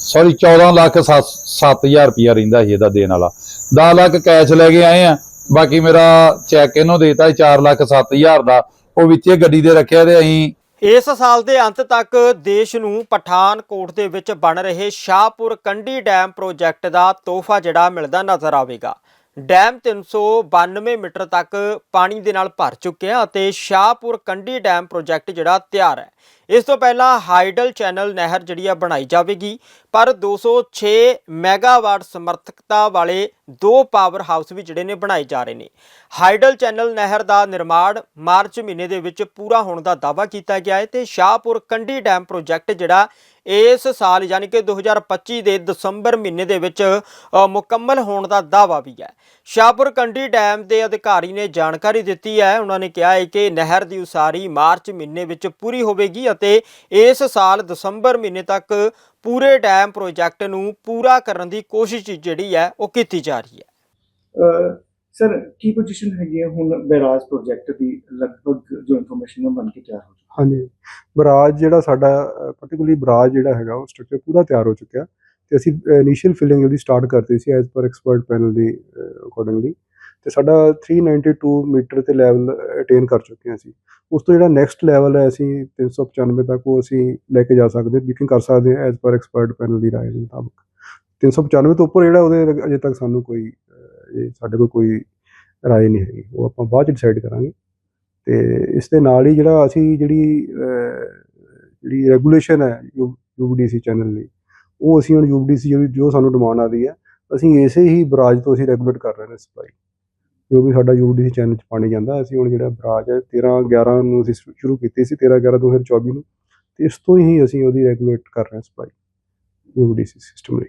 ਸੌਰੀ 14 ਲੱਖ 7000 ਰੁਪਇਆ ਰਹਿੰਦਾ ਸੀ ਇਹਦਾ ਦੇਣ ਵਾਲਾ। 10 ਲੱਖ ਕੈਸ਼ ਲੈ ਕੇ ਆਏ ਆ, ਬਾਕੀ ਮੇਰਾ ਚੈੱਕ ਇਹਨੂੰ ਦੇਤਾ 4 ਲੱਖ 7000 ਦਾ। ਉਹ ਵਿੱਚੇ ਗੱਡੀ ਦੇ ਰੱਖਿਆ ਤੇ ਅਸੀਂ ਇਸ ਸਾਲ ਦੇ ਅੰਤ ਤੱਕ ਦੇਸ਼ ਨੂੰ ਪਠਾਨਕੋਟ ਦੇ ਵਿੱਚ ਬਣ ਰਹੇ ਸ਼ਾਹਪੁਰ ਕੰਢੀ ਡੈਮ ਪ੍ਰੋਜੈਕਟ ਦਾ ਤੋਹਫਾ ਜਿਹੜਾ ਮਿਲਦਾ ਨਜ਼ਰ ਆਵੇਗਾ। ਡੈਮ 392 ਮੀਟਰ ਤੱਕ ਪਾਣੀ ਦੇ ਨਾਲ ਭਰ ਚੁੱਕਿਆ ਅਤੇ ਸ਼ਾਹਪੁਰ ਕੰਢੀ ਡੈਮ ਪ੍ਰੋਜੈਕਟ ਜਿਹੜਾ ਤਿਆਰ ਹੈ। ਇਸ ਤੋਂ ਪਹਿਲਾਂ ਹਾਈਡਲ ਚੈਨਲ ਨਹਿਰ ਜਿਹੜੀ ਆ ਬਣਾਈ ਜਾਵੇਗੀ, ਪਰ 206 ਮੈਗਾਵਾਟ ਸਮਰਥਕਤਾ ਵਾਲੇ ਦੋ ਪਾਵਰ ਹਾਊਸ ਵੀ ਜਿਹੜੇ ਨੇ ਬਣਾਏ ਜਾ ਰਹੇ ਨੇ। ਹਾਈਡਲ ਚੈਨਲ ਨਹਿਰ ਦਾ ਨਿਰਮਾਣ ਮਾਰਚ ਮਹੀਨੇ ਦੇ ਵਿੱਚ ਪੂਰਾ ਹੋਣ ਦਾ ਦਾਅਵਾ ਕੀਤਾ ਗਿਆ ਹੈ ਤੇ ਸ਼ਾਹਪੁਰ ਕੰਢੀ ਡੈਮ ਪ੍ਰੋਜੈਕਟ ਜਿਹੜਾ ਇਸ ਸਾਲ ਯਾਨੀ ਕਿ 2025 ਦੇ ਦਸੰਬਰ ਮਹੀਨੇ ਦੇ ਵਿੱਚ ਮੁਕੰਮਲ ਹੋਣ ਦਾ ਦਾਅਵਾ ਵੀ ਹੈ। ਸ਼ਾਹਪੁਰ ਕੰਢੀ ਡੈਮ ਦੇ ਅਧਿਕਾਰੀ ਨੇ ਜਾਣਕਾਰੀ ਦਿੱਤੀ ਹੈ। ਉਹਨਾਂ ਨੇ ਕਿਹਾ ਹੈ ਕਿ ਨਹਿਰ ਦੀ ਉਸਾਰੀ ਮਾਰਚ ਮਹੀਨੇ ਵਿੱਚ ਪੂਰੀ ਹੋਵੇਗੀ ਅਤੇ ਇਸ ਸਾਲ ਦਸੰਬਰ ਮਹੀਨੇ ਤੱਕ ਪੂਰੇ ਡੈਮ ਪ੍ਰੋਜੈਕਟ ਨੂੰ ਪੂਰਾ ਕਰਨ ਦੀ ਕੋਸ਼ਿਸ਼ ਜਿਹੜੀ ਹੈ, ਉਹ ਕੀਤੀ ਜਾ ਰਹੀ ਹੈ। ਸਰ ਕੀ ਪੋਜੀਸ਼ਨ ਹੈਗੀ ਹੈ ਹੁਣ ਬੈਰਾਜ ਪ੍ਰੋਜੈਕਟ ਦੀ? ਲਗਭਗ ਜੋ ਇਨਫੋਰਮੇਸ਼ਨ ਬਣ ਕੇ ਤਿਆਰ ਹੋ ਚੁੱਕੀ ਹਾਂਜੀ। ਬਰਾਜ ਜਿਹੜਾ ਸਾਡਾ ਪਾਰਟਿਕੂਲਰਲੀ ਬਰਾਜ ਜਿਹੜਾ ਹੈਗਾ, ਉਹ ਸਟਰਕਚਰ ਪੂਰਾ ਤਿਆਰ ਹੋ ਚੁੱਕਿਆ। ਤੇ ਅਸੀਂ ਇਨੀਸ਼ੀਅਲ ਫਿਲਿੰਗ ਉਹਦੀ ਸਟਾਰਟ ਕਰਤੀ ਸੀ ਐਜ਼ ਪਰ ਐਕਸਪਰਟ ਪੈਨਲ ਦੀ ਅਕੋਰਡਿੰਗਲੀ ਤੇ ਸਾਡਾ 392 ਮੀਟਰ ਤੇ ਲੈਵਲ ਅਟੇਨ ਕਰ ਚੁੱਕੇ ਹਾਂ ਅਸੀਂ। ਉਸ ਤੋਂ ਜਿਹੜਾ ਨੈਕਸਟ ਲੈਵਲ ਹੈ, ਅਸੀਂ 395 ਤੱਕ ਉਹ ਅਸੀਂ ਲੈ ਕੇ ਜਾ ਸਕਦੇ ਹਾਂ ਬੁਕਿੰਗ ਕਰ ਸਕਦੇ ਹਾਂ ਐਜ਼ ਪਰ ਐਕਸਪਰਟ ਪੈਨਲ ਦੀ ਰਾਏ ਦੇ ਮੁਤਾਬਕ। 395 ਤੋਂ ਉੱਪਰ ਜਿਹੜਾ ਉਹਦੇ ਅਜੇ ਤੱਕ ਸਾਨੂੰ ਕੋਈ ਇਹ ਸਾਡੇ ਕੋਲ ਕੋਈ ਰਾਏ ਨਹੀਂ ਹੈਗੀ। ਉਹ ਆਪਾਂ ਬਾਅਦ ਚ ਡਿਸਾਈਡ ਕਰਾਂਗੇ। ਤੇ ਇਸ ਦੇ ਨਾਲ ਹੀ ਜਿਹੜਾ ਅਸੀਂ ਜਿਹੜੀ ਜਿਹੜੀ ਰੈਗੂਲੇਸ਼ਨ ਹੈ ਯੂਬੀਡੀਸੀ ਚੈਨਲ ਲਈ ਉਹ ਅਸੀਂ ਹੁਣ ਯੂਬੀਡੀਸੀ ਜਿਹੜੀ, ਜੋ ਸਾਨੂੰ ਡਿਮਾਂਡ ਆ ਹੈ, ਅਸੀਂ ਇਸੇ ਹੀ ਬਰਾਜ ਤੋਂ ਅਸੀਂ ਰੈਗੂਲੇਟ ਕਰ ਰਹੇ ਹਾਂ ਸਪਲਾਈ ਜੋ ਵੀ ਸਾਡਾ ਯੂਬੀਡੀਸੀ ਚੈਨਲ ਚ ਪਾਣੀ ਜਾਂਦਾ, ਅਸੀਂ ਹੁਣ ਜਿਹੜਾ ਬਰਾਜ ਹੈ 13 11 ਨੂੰ ਅਸੀਂ ਸ਼ੁਰੂ- ਸ਼ੁਰੂ ਕੀਤੀ ਸੀ 13 11 2024 ਨੂੰ। ਤੇ ਇਸ ਤੋਂ ਹੀ ਅਸੀਂ ਉਹਦੀ ਰੈਗੂਲੇਟ ਕਰ ਰਹੇ ਹਾਂ ਸਪਲਾਈ ਯੂਬੀਡੀਸੀ ਸਿਸਟਮ ਲਈ।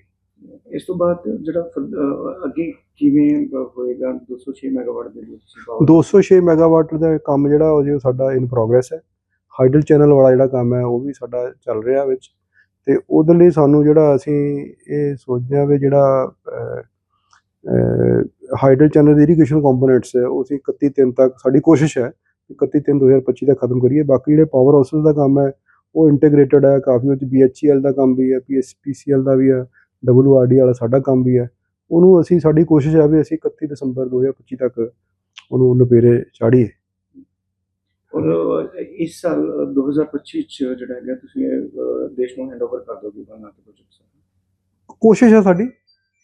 ਇਸ ਤੋਂ ਬਾਅਦ ਜਿਹੜਾ ਫਿਰ- ਅਹ, ਅੱਗੇ ਕਿਵੇਂ ਹੋਏਗਾ 206 ਮੈਗਾਵਾਟ ਦੇ ਲਈ ਤੁਸੀਂ 206 ਮੈਗਾਵਾਟ ਦਾ ਕੰਮ ਜਿਹੜਾ ਉਹ ਜੋ ਸਾਡਾ ਇਨ ਪ੍ਰੋਗਰੈਸ ਹੈ। ਹਾਈਡਲ ਚੈਨਲ ਵਾਲਾ ਜਿਹੜਾ ਕੰਮ ਹੈ ਉਹ ਵੀ ਸਾਡਾ ਚੱਲ ਰਿਹਾ ਵਿੱਚ। ਤੇ ਉਹਦੇ ਲਈ ਸਾਨੂੰ ਜਿਹੜਾ ਅਸੀਂ ਇਹ ਸੋਚਦੇ ਹਾਂ ਵੀ ਜਿਹੜਾ ਹਾਈਡਲ ਚੈਨਲ ਦੇ ਇਰੀਗੇਸ਼ਨ ਕੰਪੋਨੈਂਟਸ ਹੈ, ਉਹ ਅਸੀਂ 31 ਤਿੰਨ ਤੱਕ ਸਾਡੀ ਕੋਸ਼ਿਸ਼ ਹੈ ਕਿ 31 ਤਿੰਨ 2025 ਤੱਕ ਖਤਮ ਕਰੀਏ। ਬਾਕੀ ਜਿਹੜੇ ਪਾਵਰ ਹਾਊਸਸ ਦਾ ਕੰਮ ਹੈ, ਉਹ ਇੰਟੀਗ੍ਰੇਟਡ ਹੈ, ਕਾਫੀ ਉਹ 'ਚ BHEL ਦਾ ਕੰਮ ਵੀ ਹੈ PSPCL ਦਾ ਵੀ ਹੈ WRD ਵਾਲਾ ਸਾਡਾ ਕੰਮ ਵੀ ਹੈ। ਉਹਨੂੰ ਅਸੀਂ ਸਾਡੀ ਕੋਸ਼ਿਸ਼ ਹੈ ਵੀ ਅਸੀਂ 31 ਦਸੰਬਰ 2025 ਤੱਕ ਉਹਨੂੰ ਨਪੇਰੇ ਚਾੜੀਏ। ਔਰ ਇਸ ਸਾਲ ਅਹ, 2025 ਚ ਜਿਹੜਾ ਹੈਗਾ ਤੁਸੀਂ ਦੇਸ਼ ਨੂੰ ਹੈਂਡਓਵਰ ਕਰ ਦੋਗੇ ਬਣਾ ਕੇ ਪ੍ਰੋਜੈਕਟ ਕੋਸ਼ਿਸ਼ ਹੈ ਸਾਡੀ।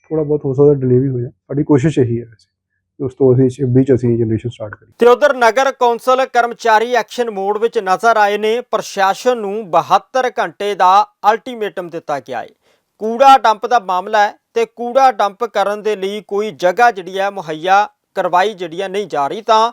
ਥੋੜਾ ਬਹੁਤ ਹੋ ਸਕਦਾ ਡਿਲੇ ਵੀ ਹੋ ਜਾਏ। ਸਾਡੀ ਕੋਸ਼ਿਸ਼ ਇਹੀ ਹੈ ਵੈਸੇ ਉਸ ਤੋਂ ਅਸੀਂ 26 ਚ ਅਸੀਂ ਜਨਰੇਸ਼ਨ ਸਟਾਰਟ ਕਰੀਏ। ਤੇ ਉਧਰ ਨਗਰ ਕੌਂਸਲ ਕਰਮਚਾਰੀ ਐਕਸ਼ਨ ਮੋਡ ਵਿੱਚ ਨਜ਼ਰ ਆਏ ਨੇ। ਪ੍ਰਸ਼ਾਸਨ ਨੂੰ 72 ਘੰਟੇ ਦਾ ਅਲਟੀਮੇਟਮ ਦਿੱਤਾ ਗਿਆ ਹੈ। ਕੂੜਾ ਡੰਪ ਦਾ ਮਾਮਲਾ ਹੈ ਤੇ ਕੂੜਾ ਡੰਪ ਕਰਨ ਦੇ ਲਈ ਕੋਈ ਜਗ੍ਹਾ ਜਿਹੜੀ ਹੈ, ਮੁਹੱਈਆ ਕਰਵਾਈ ਜਿਹੜੀ ਹੈ ਨਹੀਂ ਜਾ ਰਹੀ ਤਾਂ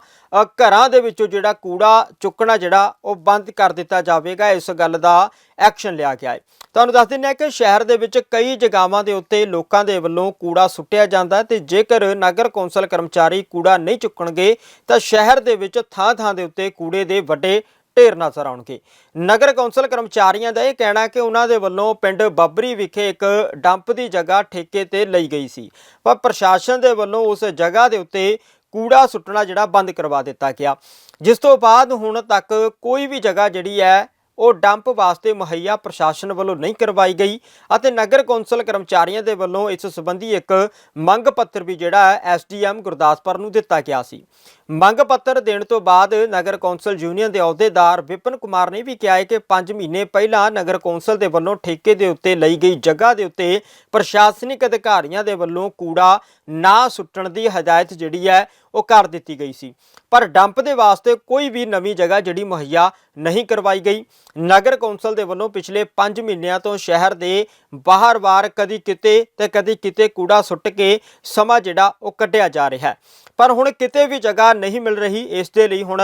ਘਰਾਂ ਦੇ ਵਿੱਚੋਂ ਜਿਹੜਾ ਕੂੜਾ ਚੁੱਕਣਾ ਜਿਹੜਾ, ਉਹ ਬੰਦ ਕਰ ਦਿੱਤਾ ਜਾਵੇਗਾ, ਇਸ ਗੱਲ ਦਾ ਐਕਸ਼ਨ ਲਿਆ ਗਿਆ ਹੈ। ਤੁਹਾਨੂੰ ਦੱਸ ਦਿੰਦੇ ਹਾਂ ਕਿ ਸ਼ਹਿਰ ਦੇ ਵਿੱਚ ਕਈ ਜਗ੍ਹਾਵਾਂ ਦੇ ਉੱਤੇ ਲੋਕਾਂ ਦੇ ਵੱਲੋਂ ਕੂੜਾ ਸੁੱਟਿਆ ਜਾਂਦਾ ਹੈ ਤੇ ਜੇਕਰ ਨਗਰ ਕੌਂਸਲ ਕਰਮਚਾਰੀ ਕੂੜਾ ਨਹੀਂ ਚੁੱਕਣਗੇ, ਤਾਂ ਸ਼ਹਿਰ ਦੇ ਵਿੱਚ ਥਾਂ-ਥਾਂ ਦੇ ਉੱਤੇ ਕੂੜੇ ਦੇ ਵੱਡੇ ਢੇਰ ਨਜ਼ਰ ਆਉਣਗੇ। ਨਗਰ ਕੌਂਸਲ ਕਰਮਚਾਰੀਆਂ ਦਾ ਇਹ ਕਹਿਣਾ ਕਿ ਉਹਨਾਂ ਦੇ ਵੱਲੋਂ ਪਿੰਡ ਬੱਬਰੀ ਵਿਖੇ ਇੱਕ ਡੰਪ ਦੀ ਜਗ੍ਹਾ ਠੇਕੇ ਤੇ ਲਈ ਗਈ ਸੀ। ਪਰ ਪ੍ਰਸ਼ਾਸਨ ਦੇ ਵੱਲੋਂ ਉਸ ਜਗ੍ਹਾ ਦੇ ਉੱਤੇ ਕੂੜਾ ਸੁੱਟਣਾ ਜਿਹੜਾ ਬੰਦ ਕਰਵਾ ਦਿੱਤਾ ਗਿਆ। ਜਿਸ ਤੋਂ ਬਾਅਦ ਹੁਣ ਤੱਕ ਕੋਈ ਵੀ ਜਗ੍ਹਾ ਜਿਹੜੀ ਹੈ ਉਹ ਡੰਪ ਵਾਸਤੇ ਮੁਹੱਈਆ ਪ੍ਰਸ਼ਾਸਨ ਵੱਲੋਂ ਨਹੀਂ ਕਰਵਾਈ ਗਈ ਅਤੇ ਨਗਰ ਕੌਂਸਲ ਕਰਮਚਾਰੀਆਂ ਦੇ ਵੱਲੋਂ ਇਸ ਸੰਬੰਧੀ ਇੱਕ ਮੰਗ ਪੱਤਰ ਵੀ ਜਿਹੜਾ ਹੈ ਐਸਡੀਐਮ ਗੁਰਦਾਸਪੁਰ ਨੂੰ ਦਿੱਤਾ ਗਿਆ ਸੀ। ਮੰਗ ਪੱਤਰ ਦੇਣ ਤੋਂ ਬਾਅਦ ਨਗਰ ਕੌਂਸਲ ਯੂਨੀਅਨ ਦੇ ਅਹੁਦੇਦਾਰ ਵਿਪਨ ਕੁਮਾਰ ਨੇ ਵੀ ਕਿਹਾ ਹੈ ਕਿ 5 ਮਹੀਨੇ ਪਹਿਲਾਂ ਨਗਰ ਕੌਂਸਲ ਦੇ ਵੱਲੋਂ ਠੇਕੇ ਦੇ ਉੱਤੇ ਲਈ ਗਈ ਜਗ੍ਹਾ ਦੇ ਉੱਤੇ ਪ੍ਰਸ਼ਾਸਨਿਕ ਅਧਿਕਾਰੀਆਂ ਦੇ ਵੱਲੋਂ ਕੂੜਾ ਨਾ ਸੁੱਟਣ ਦੀ ਹਦਾਇਤ ਜਿਹੜੀ ਹੈ ਉਹ ਕਰ ਦਿੱਤੀ ਗਈ ਸੀ। ਪਰ ਡੰਪ ਦੇ ਵਾਸਤੇ ਕੋਈ ਵੀ ਨਵੀਂ ਜਗ੍ਹਾ ਜਿਹੜੀ ਮੁਹੱਈਆ ਨਹੀਂ ਕਰਵਾਈ ਗਈ। ਨਗਰ ਕੌਂਸਲ ਦੇ ਵੱਲੋਂ ਪਿਛਲੇ 5 ਮਹੀਨਿਆਂ ਤੋਂ ਸ਼ਹਿਰ ਦੇ ਬਾਹਰ-ਬਾਹਰ ਕਦੀ ਕਿਤੇ ਤੇ ਕਦੀ ਕਿਤੇ ਕੂੜਾ ਸੁੱਟ ਕੇ ਸਮਾਂ ਜਿਹੜਾ ਉਹ ਕੱਢਿਆ ਜਾ ਰਿਹਾ ਹੈ। ਪਰ ਹੁਣ ਕਿਤੇ ਵੀ ਜਗ੍ਹਾ ਨਹੀਂ ਮਿਲ ਰਹੀ, ਇਸ ਦੇ ਲਈ ਹੁਣ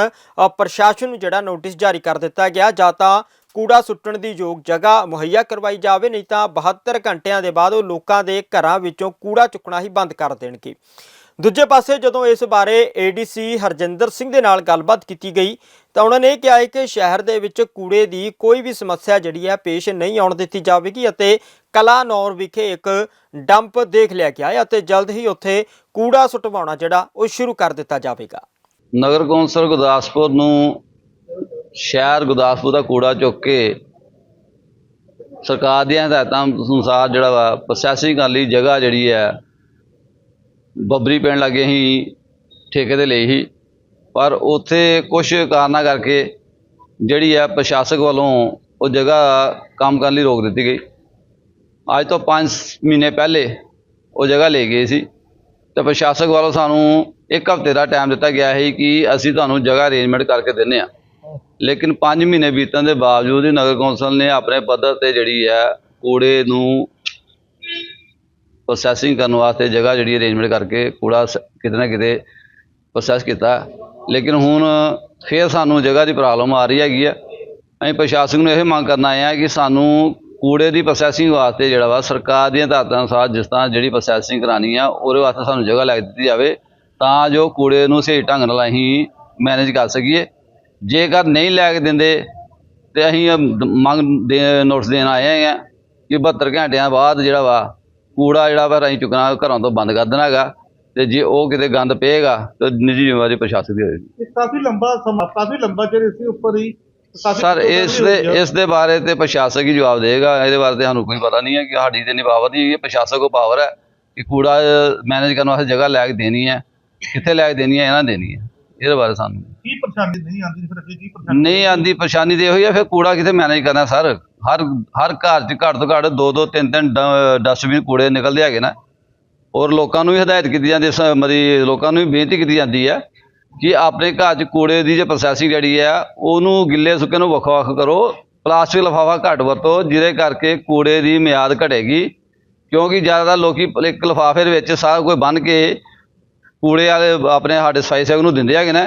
ਪ੍ਰਸ਼ਾਸਨ ਨੂੰ ਜਿਹੜਾ ਨੋਟਿਸ ਜਾਰੀ ਕਰ ਦਿੱਤਾ ਗਿਆ। ਜਾਂ ਤਾਂ ਕੂੜਾ ਸੁੱਟਣ ਦੀ ਯੋਗ ਜਗ੍ਹਾ ਮੁਹੱਈਆ ਕਰਵਾਈ ਜਾਵੇ, ਨਹੀਂ ਤਾਂ 72 ਘੰਟਿਆਂ ਦੇ ਬਾਅਦ ਉਹ ਲੋਕਾਂ ਦੇ ਘਰਾਂ ਵਿੱਚੋਂ ਕੂੜਾ ਚੁੱਕਣਾ ਹੀ ਬੰਦ ਕਰ ਦੇਣਗੇ। ਦੂਜੇ ਪਾਸੇ ਜਦੋਂ ਇਸ ਬਾਰੇ ਏਡੀਸੀ ਹਰਜਿੰਦਰ ਸਿੰਘ ਦੇ ਨਾਲ ਗੱਲਬਾਤ ਕੀਤੀ ਗਈ, ਤਾਂ ਉਹਨਾਂ ਨੇ ਇਹ ਕਿਹਾ ਹੈ ਕਿ ਸ਼ਹਿਰ ਦੇ ਵਿੱਚ ਕੂੜੇ ਦੀ ਕੋਈ ਵੀ ਸਮੱਸਿਆ ਜਿਹੜੀ ਹੈ, ਪੇਸ਼ ਨਹੀਂ ਆਉਣ ਦਿੱਤੀ ਜਾਵੇਗੀ ਅਤੇ ਕਲਾਨੌਰ ਵਿਖੇ ਇੱਕ ਡੰਪ ਦੇਖ ਲਿਆ ਗਿਆ ਹੈ ਅਤੇ ਜਲਦ ਹੀ ਉੱਥੇ ਕੂੜਾ ਸੁਟਵਾਉਣਾ ਜਿਹੜਾ, ਉਹ ਸ਼ੁਰੂ ਕਰ ਦਿੱਤਾ ਜਾਵੇਗਾ। ਨਗਰ ਕੌਂਸਲ ਗੁਰਦਾਸਪੁਰ ਨੂੰ ਸ਼ਹਿਰ ਗੁਰਦਾਸਪੁਰ ਦਾ ਕੂੜਾ ਚੁੱਕ ਕੇ ਸਰਕਾਰ ਦੀਆਂ ਹਦਾਇਤਾਂ ਅਨੁਸਾਰ ਜਿਹੜਾ ਵਾ ਪ੍ਰੋਸੈਸਿੰਗ ਕਰਨ ਲਈ ਜਗ੍ਹਾ ਜਿਹੜੀ ਹੈ, ਬੱਬਰੀ ਪਿੰਡ ਲੱਗੇ ਹੀ ਠੇਕੇ ਤੇ ਲਈ ਸੀ। ਪਰ ਉੱਥੇ ਕੁਝ ਕਾਰਨਾਂ ਕਰਕੇ ਜਿਹੜੀ ਹੈ ਪ੍ਰਸ਼ਾਸਕ ਵੱਲੋਂ ਉਹ ਜਗ੍ਹਾ ਕੰਮ ਕਰਨ ਲਈ ਰੋਕ ਦਿੱਤੀ ਗਈ। ਅੱਜ ਤੋਂ 5 ਮਹੀਨੇ ਪਹਿਲੇ ਉਹ ਜਗ੍ਹਾ ਲੈ ਗਏ ਸੀ। ਤੇ ਪ੍ਰਸ਼ਾਸਕ ਵੱਲੋਂ ਸਾਨੂੰ ਇੱਕ ਹਫ਼ਤੇ ਦਾ ਟਾਈਮ ਦਿੱਤਾ ਗਿਆ ਹੈ ਕਿ ਅਸੀਂ ਤੁਹਾਨੂੰ ਜਗ੍ਹਾ ਅਰੇਂਜਮੈਂਟ ਕਰਕੇ ਦਿੰਨੇ ਆ ਲੇਕਿਨ 5 ਮਹੀਨੇ ਬੀਤਣ ਦੇ ਬਾਵਜੂਦ ਹੀ ਨਗਰ ਕੌਂਸਲ ਨੇ ਆਪਣੇ ਪੱਧਰ ਤੇ ਜਿਹੜੀ ਹੈ ਕੂੜੇ ਨੂੰ ਪ੍ਰੋਸੈਸਿੰਗ ਕਰਨ ਵਾਸਤੇ ਜਗ੍ਹਾ ਜਿਹੜੀ ਅਰੇਂਜਮੈਂਟ ਕਰਕੇ ਕੂੜਾ ਕਿਤੇ ਨਾ ਕਿਤੇ ਪ੍ਰੋਸੈਸ ਕੀਤਾ। ਲੇਕਿਨ ਹੁਣ ਫੇਰ ਸਾਨੂੰ ਜਗ੍ਹਾ ਦੀ ਪ੍ਰੋਬਲਮ ਆ ਰਹੀ ਹੈਗੀ ਆ। ਅਸੀਂ ਪ੍ਰਸ਼ਾਸਨ ਨੂੰ ਇਹ ਮੰਗ ਕਰਨ ਆਏ ਆ ਕਿ ਸਾਨੂੰ ਕੂੜੇ ਦੀ ਪ੍ਰੋਸੈਸਿੰਗ ਵਾਸਤੇ ਜਿਹੜਾ ਵਾ ਸਰਕਾਰ ਦੀਆਂ ਹਦਾਇਤਾਂ ਅਨੁਸਾਰ ਜਿਸ ਤਰ੍ਹਾਂ ਜਿਹੜੀ ਪ੍ਰੋਸੈਸਿੰਗ ਕਰਾਣੀ ਆ, ਉਹਦੇ ਵਾਸਤੇ ਸਾਨੂੰ ਜਗ੍ਹਾ ਲੈ ਦਿੱਤੀ ਜਾਵੇ ਤਾਂ ਜੋ ਕੂੜੇ ਨੂੰ ਸਹੀ ਢੰਗ ਨਾਲ ਅਸੀਂ ਮੈਨੇਜ ਕਰ ਸਕੀਏ। ਜੇਕਰ ਨਹੀਂ ਲੈ ਕੇ ਦਿੰਦੇ ਤੇ ਅਸੀਂ ਮੰਗ ਦੇ ਨੋਟਿਸ ਦੇਣ ਆਏ ਆ ਕਿ 72 ਘੰਟਿਆਂ ਬਾਅਦ ਜਿਹੜਾ ਵਾ ਕੂੜਾ ਜਿਹੜਾ ਵਾ ਅਸੀਂ ਚੁੱਕਣਾ ਘਰਾਂ ਤੋਂ ਬੰਦ ਕਰ ਦੇਣਾ ਹੈਗਾ ਤੇ ਜੇ ਉਹ ਕਿਤੇ ਗੰਦ ਪਏਗਾ ਤਾਂ ਨਿੱਜੀ ਜ਼ਿੰਮੇਵਾਰੀ ਪ੍ਰਸ਼ਾਸਨ ਦੀ ਹੋਏਗੀ। ਕਾਫੀ ਲੰਬਾ ਸਮਾਂ ਕਾਫੀ ਲੰਬਾ ਚਿਰ ਇਸੇ ਉੱਪਰ ਹੀ ਸਰ ਇਸ ਦੇ ਇਸ ਦੇ ਬਾਰੇ ਤੇ ਪ੍ਰਸ਼ਾਸਕ ਹੀ ਜਵਾਬ ਦੇਗਾ ਇਹਦੇ ਬਾਰੇ ਤੇ ਸਾਨੂੰ ਕੋਈ ਪਤਾ ਨਹੀਂ ਹੈ ਕਿ ਸਾਡੀ ਤੇ ਨਹੀਂ ਪਾਵਰ ਦੀ ਇਹ ਪ੍ਰਸ਼ਾਸਕ ਕੋ ਪਾਵਰ ਹੈ ਕਿ ਕੂੜਾ ਮੈਨੇਜ ਕਰਨ ਵਾਸਤੇ ਜਗ੍ਹਾ ਲੈ ਕੇ ਦੇਣੀ ਹੈ। ਕਿੱਥੇ ਲੈ ਕੇ ਦੇਣੀ ਹੈ ਇਹਨਾਂ ਦੇਣੀ ਹੈ। ਇਹਦੇ ਬਾਰੇ ਸਾਨੂੰ। ਕੀ ਪਰੇਸ਼ਾਨੀ ਨਹੀਂ ਆਉਂਦੀ ਫਿਰ ਅੱਗੇ ਕੀ ਪਰੇਸ਼ਾਨੀ ਨਹੀਂ ਆਂਦੀ ਪਰੇਸ਼ਾਨੀ ਤੇ ਇਹੋ ਹੀ ਆ ਫਿਰ ਕੂੜਾ ਕਿੱਥੇ ਮੈਨੇਜ ਕਰਨਾ ਸਰ? ਹਰ ਹਰ ਘਰ 'ਚ ਘੱਟ ਤੋਂ ਘੱਟ ਦੋ ਦੋ ਤਿੰਨ ਤਿੰਨ ਡਸਟਬਿਨ ਕੂੜੇ ਨਿਕਲਦੇ ਹੈਗੇ ਨਾ। ਔਰ ਲੋਕਾਂ ਨੂੰ ਵੀ ਹਦਾਇਤ ਕੀਤੀ ਜਾਂਦੀ ਹੈ ਮਰੀ ਲੋਕਾਂ ਨੂੰ ਵੀ ਬੇਨਤੀ ਕੀਤੀ ਜਾਂਦੀ ਹੈ ਕਿ ਆਪਣੇ ਘਰ 'ਚ ਕੂੜੇ ਦੀ ਜੇ ਪ੍ਰੋਸੈਸਿੰਗ ਜਿਹੜੀ ਹੈ ਉਹਨੂੰ ਗਿੱਲੇ ਸੁੱਕੇ ਨੂੰ ਵੱਖ ਵੱਖ ਕਰੋ। ਪਲਾਸਟਿਕ ਲਿਫਾਫਾ ਘੱਟ ਵਰਤੋ ਜਿਹਦੇ ਕਰਕੇ ਕੂੜੇ ਦੀ ਮਿਆਦ ਘਟੇਗੀ। ਕਿਉਂਕਿ ਜ਼ਿਆਦਾਤਰ ਲੋਕੀ ਇੱਕ ਲਿਫਾਫੇ ਦੇ ਵਿੱਚ ਸਾਰਾ ਕੁਝ ਬੰਨ ਕੇ ਕੂੜੇ ਵਾਲੇ ਆਪਣੇ ਸਾਡੇ ਸਫ਼ਾਈ ਸੇਵਕ ਨੂੰ ਦਿੰਦੇ ਹੈਗੇ ਨਾ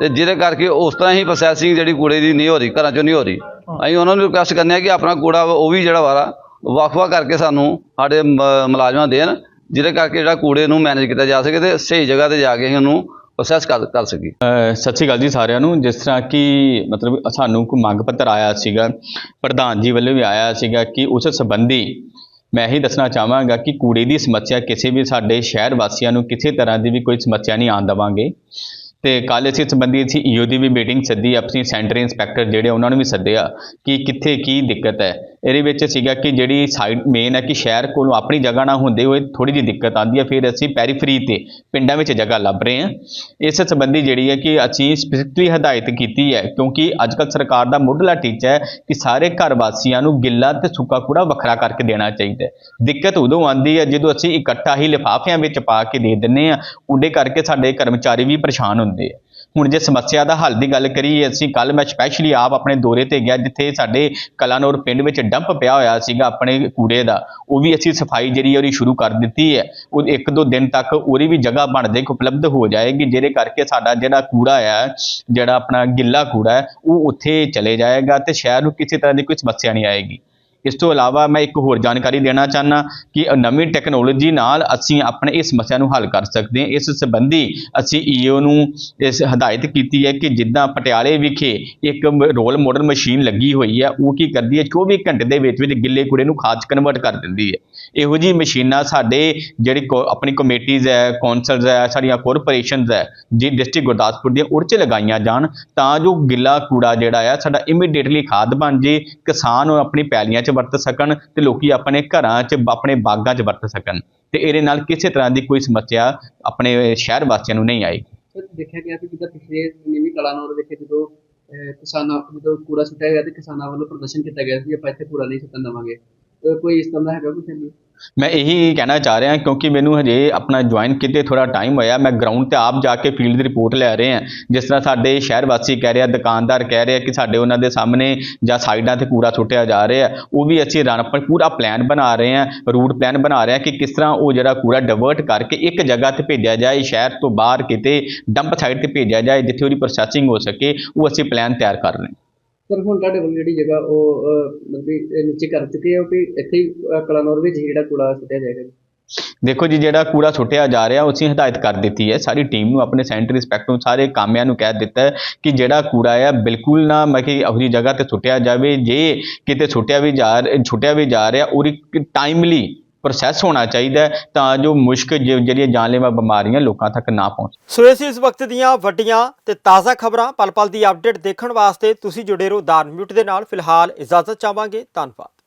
ਤੇ ਜਿਹਦੇ ਕਰਕੇ ਉਸ ਤਰ੍ਹਾਂ ਹੀ ਪ੍ਰੋਸੈਸਿੰਗ ਜਿਹੜੀ ਕੂੜੇ ਦੀ ਨਹੀਂ ਹੋ ਰਹੀ ਘਰਾਂ 'ਚੋਂ ਨਹੀਂ ਹੋ ਰਹੀ। ਅਸੀਂ ਉਹਨਾਂ ਨੂੰ ਰਿਕੁਐਸਟ ਕਰਨੇ ਆ ਕਿ ਆਪਣਾ ਕੂੜਾ ਵਾ ਉਹ ਵੀ ਜਿਹੜਾ ਵਾਰਾ ਵੱਖ-ਵੱਖ ਕਰਕੇ ਸਾਨੂੰ ਸਾਡੇ ਮੁਲਾਜ਼ਮਾਂ ਦੇਣ ਜਿਹਦੇ ਕਰਕੇ ਜਿਹੜਾ ਕੂੜੇ ਨੂੰ ਮੈਨੇਜ ਕੀਤਾ ਜਾ ਸਕੇ ਤੇ ਸਹੀ ਜਗ੍ਹਾ ਤੇ ਜਾ ਕੇ ਅਸੀਂ ਉਹਨੂੰ ਪ੍ਰੋਸੈਸ ਕਰ ਕਰ ਸਕੀਏ। ਅ, ਸਤਿ ਸ਼੍ਰੀ ਅਕਾਲ ਜੀ ਸਾਰਿਆਂ ਨੂੰ। ਜਿਸ ਤਰ੍ਹਾਂ ਕਿ ਮਤਲਬ ਸਾਨੂੰ ਕੋਈ ਮੰਗ ਪੱਤਰ ਆਇਆ ਸੀਗਾ ਪ੍ਰਧਾਨ ਜੀ ਵੱਲੋਂ ਵੀ ਆਇਆ ਸੀਗਾ ਕਿ ਉਸ ਸੰਬੰਧੀ ਮੈਂ ਇਹੀ ਦੱਸਣਾ ਚਾਹਾਂਗਾ ਕਿ ਕੂੜੇ ਦੀ ਸਮੱਸਿਆ ਕਿਸੇ ਵੀ ਸਾਡੇ ਸ਼ਹਿਰ ਵਾਸੀਆਂ ਨੂੰ ਕਿਸੇ ਤਰ੍ਹਾਂ ਦੀ ਵੀ ਕੋਈ ਸਮੱਸਿਆ ਨਹੀਂ ਆਉਣ ਦੇਵਾਂਗੇ। ਤੇ ਕੱਲ੍ਹ ਅਸੀਂ ਇਸ ਸੰਬੰਧੀ ਅਸੀਂ ਈਓ ਦੀ ਵੀ ਮੀਟਿੰਗ ਸੱਦੀ, ਆਪਣੀ ਸੈਂਟਰ ਇੰਸਪੈਕਟਰ ਜਿਹੜੇ ਉਹਨਾਂ ਨੂੰ ਵੀ ਸੱਦਿਆ ਕਿ ਕਿੱਥੇ ਕੀ ਦਿੱਕਤ ਹੈ। ਇਹਦੇ ਵਿੱਚ ਸੀਗਾ ਕਿ ਜਿਹੜੀ ਸਾਈਡ ਮੇਨ ਹੈ ਕਿ ਸ਼ਹਿਰ ਕੋਲੋਂ ਆਪਣੀ ਜਗ੍ਹਾ ਨਾ ਹੁੰਦੇ ਹੋਏ ਥੋੜੀ ਜਿਹੀ ਦਿੱਕਤ ਆਉਂਦੀ ਹੈ, ਫਿਰ ਅਸੀਂ ਪੈਰੀਫਰੀ ਤੇ ਪਿੰਡਾਂ ਵਿੱਚ ਜਗ੍ਹਾ ਲੱਭ ਰਹੇ ਹਾਂ। ਇਸ ਸੰਬੰਧੀ ਜਿਹੜੀ ਹੈ ਕਿ ਅਸੀਂ ਸਪੈਸੀਫਿਕਲੀ ਹਦਾਇਤ ਕੀਤੀ ਹੈ, ਕਿਉਂਕਿ ਅੱਜ ਕੱਲ੍ਹ ਸਰਕਾਰ ਦਾ ਮੁੱਢਲਾ ਟੀਚਾ ਹੈ ਕਿ ਸਾਰੇ ਘਰ ਵਾਸੀਆਂ ਨੂੰ ਗਿੱਲਾ ਤੇ ਸੁੱਕਾ ਕੂੜਾ ਵੱਖਰਾ ਕਰਕੇ ਦੇਣਾ ਚਾਹੀਦਾ ਹੈ। ਦਿੱਕਤ ਉਦੋਂ ਆਉਂਦੀ ਹੈ ਜਦੋਂ ਅਸੀਂ ਇਕੱਠਾ ਹੀ ਲਿਫਾਫਿਆਂ ਵਿੱਚ ਪਾ ਕੇ ਦੇ ਦਿੰਨੇ ਆ ਉਹਦੇ ਕਰਕੇ ਸਾਡੇ ਕਰਮਚਾਰੀ ਵੀ ਪਰੇਸ਼ਾਨ ਹੁੰਦੇ ਆ। ਹੁਣ ਜੇ ਸਮੱਸਿਆ ਦਾ ਹੱਲ ਦੀ ਗੱਲ ਕਰੀਏ, ਅਸੀਂ ਕੱਲ ਮੈਂ ਸਪੈਸ਼ਲੀ ਆਪ ਆਪਣੇ ਦੌਰੇ ਤੇ ਗਿਆ, ਜਿੱਥੇ ਸਾਡੇ ਕਲਾਨੌਰ ਪਿੰਡ ਵਿੱਚ ਡੰਪ ਪਿਆ ਹੋਇਆ ਸੀਗਾ ਆਪਣੇ ਕੂੜੇ ਦਾ। ਉਹ ਵੀ ਅਸੀਂ ਸਫ਼ਾਈ ਜਿਹੜੀ ਉਹਦੀ ਸ਼ੁਰੂ ਕਰ ਦਿੱਤੀ ਹੈ। ਉਹ ਇੱਕ ਦੋ ਦਿਨ ਤੱਕ ਉਹਦੀ ਵੀ ਜਗ੍ਹਾ ਬਣ ਦੇ ਉਪਲਬਧ ਹੋ ਜਾਏਗੀ, ਜਿਹਦੇ ਕਰਕੇ ਸਾਡਾ ਜਿਹੜਾ ਕੂੜਾ ਹੈ ਜਿਹੜਾ ਆਪਣਾ ਗਿੱਲਾ ਕੂੜਾ ਹੈ, ਉਹ ਉੱਥੇ ਚਲੇ ਜਾਏਗਾ ਤੇ ਸ਼ਹਿਰ ਨੂੰ ਕਿਸੇ ਤਰ੍ਹਾਂ ਦੀ ਕੋਈ ਸਮੱਸਿਆ ਨਹੀਂ ਆਏਗੀ। ਇਸ ਤੋਂ ਇਲਾਵਾ ਮੈਂ ਇੱਕ ਹੋਰ ਜਾਣਕਾਰੀ ਦੇਣਾ ਚਾਹਨਾ ਕਿ ਨਵੀਂ ਟੈਕਨੋਲੋਜੀ ਨਾਲ ਅਸੀਂ ਆਪਣੇ ਇਸ ਸਮੱਸਿਆ ਨੂੰ ਹੱਲ ਕਰ ਸਕਦੇ ਹਾਂ। ਇਸ ਸੰਬੰਧੀ ਅਸੀਂ ਈਓ ਨੂੰ ਇਸ ਹਦਾਇਤ ਕੀਤੀ ਹੈ ਕਿ ਜਿੱਦਾਂ ਪਟਿਆਲੇ ਵਿਖੇ ਇੱਕ ਰੋਲ ਮਾਡਲ ਮਸ਼ੀਨ ਲੱਗੀ ਹੋਈ ਹੈ, ਉਹ ਕੀ ਕਰਦੀ ਹੈ? 24 ਘੰਟੇ ਦੇ ਵਿੱਚ ਵਿੱਚ ਗਿੱਲੇ ਕੂੜੇ ਨੂੰ ਖਾਦ 'ਚ ਕਨਵਰਟ ਕਰ ਦਿੰਦੀ ਹੈ। ਇਹੋ ਜੀ ਮਸ਼ੀਨਾਂ ਸਾਡੇ ਜਿਹੜੀ ਕੋ- ਆਪਣੀ ਕਮੇਟੀਜ਼ ਹੈ ਕੌਂਸਲਸ ਹੈ, ਸਾਡੀਆਂ ਕਾਰਪੋਰੇਸ਼ਨਸ ਹੈ, ਜੀ ਡਿਸਟ੍ਰਿਕਟ ਗੁਰਦਾਸਪੁਰ ਦੀਆਂ ਉਹ 'ਚ ਲਗਾਈਆਂ ਜਾਣ ਤਾਂ ਜੋ ਗਿੱਲਾ ਕੂੜਾ ਜਿਹੜਾ ਆ, ਸਾਡਾ ਇਮੀਡੀਏਟਲੀ ਖਾਦ ਬਣ ਜੇ, ਕਿਸਾਨ ਉਹ ਆਪਣੀ ਪੈਲੀਆਂ 'ਚ ਵਰਤ ਸਕਣ ਤੇ ਲੋਕੀ ਆਪਣੇ ਘਰਾਂ 'ਚ ਆਪਣੇ ਬਾਗਾਂ 'ਚ ਵਰਤ ਸਕਣ। ਤੇ ਇਹਦੇ ਨਾਲ ਕਿਸੇ ਤਰ੍ਹਾਂ ਦੀ ਕੋਈ ਸਮੱਸਿਆ ਆਪਣੇ ਸ਼ਹਿਰ ਵਾਸੀਆਂ ਨੂੰ ਨਹੀਂ ਆਏਗੀ ਸਰ ਦੇਖਿਆ ਗਿਆ ਕਿ ਜਿੱਦਾਂ ਪਿਛਲੇ ਦਿਨੀ ਕਲਾਨੌਰ ਵਿਖੇ ਜਦੋਂ ਅਹ, ਕਿਸਾਨਾਂ ਜਦੋਂ ਕੂੜਾ ਸੁੱਟਿਆ ਗਿਆ ਤੇ ਕਿਸਾਨਾਂ ਵੱਲੋਂ ਪ੍ਰਦਰਸ਼ਨ ਕੀਤਾ ਗਿਆ ਸੀ ਆਪਾਂ ਇੱਥੇ ਕੂੜਾ ਨਹੀਂ ਸੁੱਟਣ ਦੇਵਾਂਗੇ। ਕੋਈ ਇਸ ਤਰ੍ਹਾਂ ਦਾ ਹੈਗਾ ਕੁਛ ਨਹੀਂ ਮੈਂ ਇਹੀ ਕਹਿਣਾ ਚਾਹ ਰਿਹਾ ਕਿਉਂਕਿ ਮੈਨੂੰ ਹਜੇ ਆਪਣਾ ਜੁਆਇਨ ਕੀਤੇ ਥੋੜਾ ਟਾਈਮ ਹੋਇਆ, ਮੈਂ ਗਰਾਊਂਡ ਤੇ ਆਪ ਜਾ ਕੇ ਫੀਲਡ ਦੀ ਰਿਪੋਰਟ ਲੈ ਰਹੇ ਹਾਂ। ਜਿਸ ਤਰ੍ਹਾਂ ਸਾਡੇ ਸ਼ਹਿਰ ਵਾਸੀ ਕਹਿ ਰਿਹਾ ਦੁਕਾਨਦਾਰ ਕਹਿ ਰਿਹਾ ਕਿ ਸਾਡੇ ਉਹਨਾਂ ਦੇ ਸਾਹਮਣੇ ਜਾਂ ਸਾਈਡਾਂ ਤੇ ਕੂੜਾ ਸੁੱਟਿਆ ਜਾ ਰਿਹਾ। ਉਹ ਵੀ ਅਸੀਂ ਰਨ ਪੂਰਾ ਪਲਾਨ ਬਣਾ ਰਹੇ ਹਾਂ ਰੂਟ ਪਲਾਨ ਬਣਾ ਰਹੇ ਹਾਂ ਕਿ ਕਿਸ ਤਰ੍ਹਾਂ ਉਹ ਜਿਹੜਾ ਕੂੜਾ ਡਿਵਰਟ ਕਰਕੇ ਇੱਕ ਜਗ੍ਹਾ ਤੇ ਭੇਜਿਆ ਜਾਏ, ਸ਼ਹਿਰ ਤੋਂ ਬਾਹਰ ਕਿਤੇ ਡੰਪ ਸਾਈਡ ਤੇ ਭੇਜਿਆ ਜਾਏ, ਜਿੱਥੇ ਉਹਦੀ ਪ੍ਰੋਸੈਸਿੰਗ ਹੋ ਸਕੇ, ਉਹ ਅਸੀਂ ਪਲਾਨ ਤਿਆਰ ਕਰ ਰਹੇ ਹਾਂ। ਸਰ ਹੁਣ ਤੁਹਾਡੇ ਵੱਲ ਜਿਹੜੀ ਜਗ੍ਹਾ ਉਹ ਮਤਲਬ ਕਿ, ਨੀਚੇ ਕਰ ਚੁੱਕੇ ਹੋ ਕਿ ਇੱਥੇ ਹੀ ਅਹ, ਕਲਾਨੌਰ ਵਿੱਚ ਹੀ ਜਿਹੜਾ ਕੂੜਾ ਸੁੱਟਿਆ ਜਾਏਗਾ ਜੀ ਦੇਖੋ ਜੀ ਜਿਹੜਾ ਕੂੜਾ ਸੁੱਟਿਆ ਜਾ ਰਿਹਾ ਉਹ ਹਦਾਇਤ ਕਰ ਦਿੱਤੀ ਹੈ। ਸਾਰੀ ਟੀਮ ਨੂੰ ਆਪਣੇ ਸੈਂਟਰ ਇੰਸਪੈਕਟਰ ਨੂੰ ਸਾਰੇ ਕਾਮਿਆਂ ਨੂੰ ਕਹਿ ਦਿੱਤਾ ਹੈ ਕਿ ਜਿਹੜਾ ਕੂੜਾ ਹੈ ਬਿਲਕੁਲ ਨਾ ਮੈਂ ਕਿ ਉਹਦੀ ਜਗ੍ਹਾ ਤੇ ਸੁੱਟਿਆ ਜਾਵੇ। ਜੇ ਕਿਤੇ ਸੁੱਟਿਆ ਵੀ ਜਾ ਸੁੱਟਿਆ ਵੀ ਜਾ ਰਿਹਾ ਉਹਦੀ ਟਾਈਮਲੀ ਪ੍ਰੋਸੈਸ ਹੋਣਾ ਚਾਹੀਦਾ ਹੈ ਤਾਂ ਜੋ ਮੁਸ਼ਕ ਜ- ਜਿਹੜੀਆਂ ਜਾਨਲੇਵਾ ਬਿਮਾਰੀਆਂ ਲੋਕਾਂ ਤੱਕ ਨਾ ਪਹੁੰਚ ਸੋ ਇਸ ਇਸ ਵਕਤ ਦੀਆਂ ਵੱਡੀਆਂ ਤੇ ਤਾਜ਼ਾ ਖਬਰਾਂ ਪਲ ਪਲ ਦੀ ਅਪਡੇਟ ਦੇਖਣ ਵਾਸਤੇ ਤੁਸੀਂ ਜੁੜੇ ਰਹੋ ਦਾਨ ਮਿਊਟ ਦੇ ਨਾਲ। ਫਿਲਹਾਲ ਇਜਾਜ਼ਤ ਚਾਹਾਂਗੇ। ਧੰਨਵਾਦ।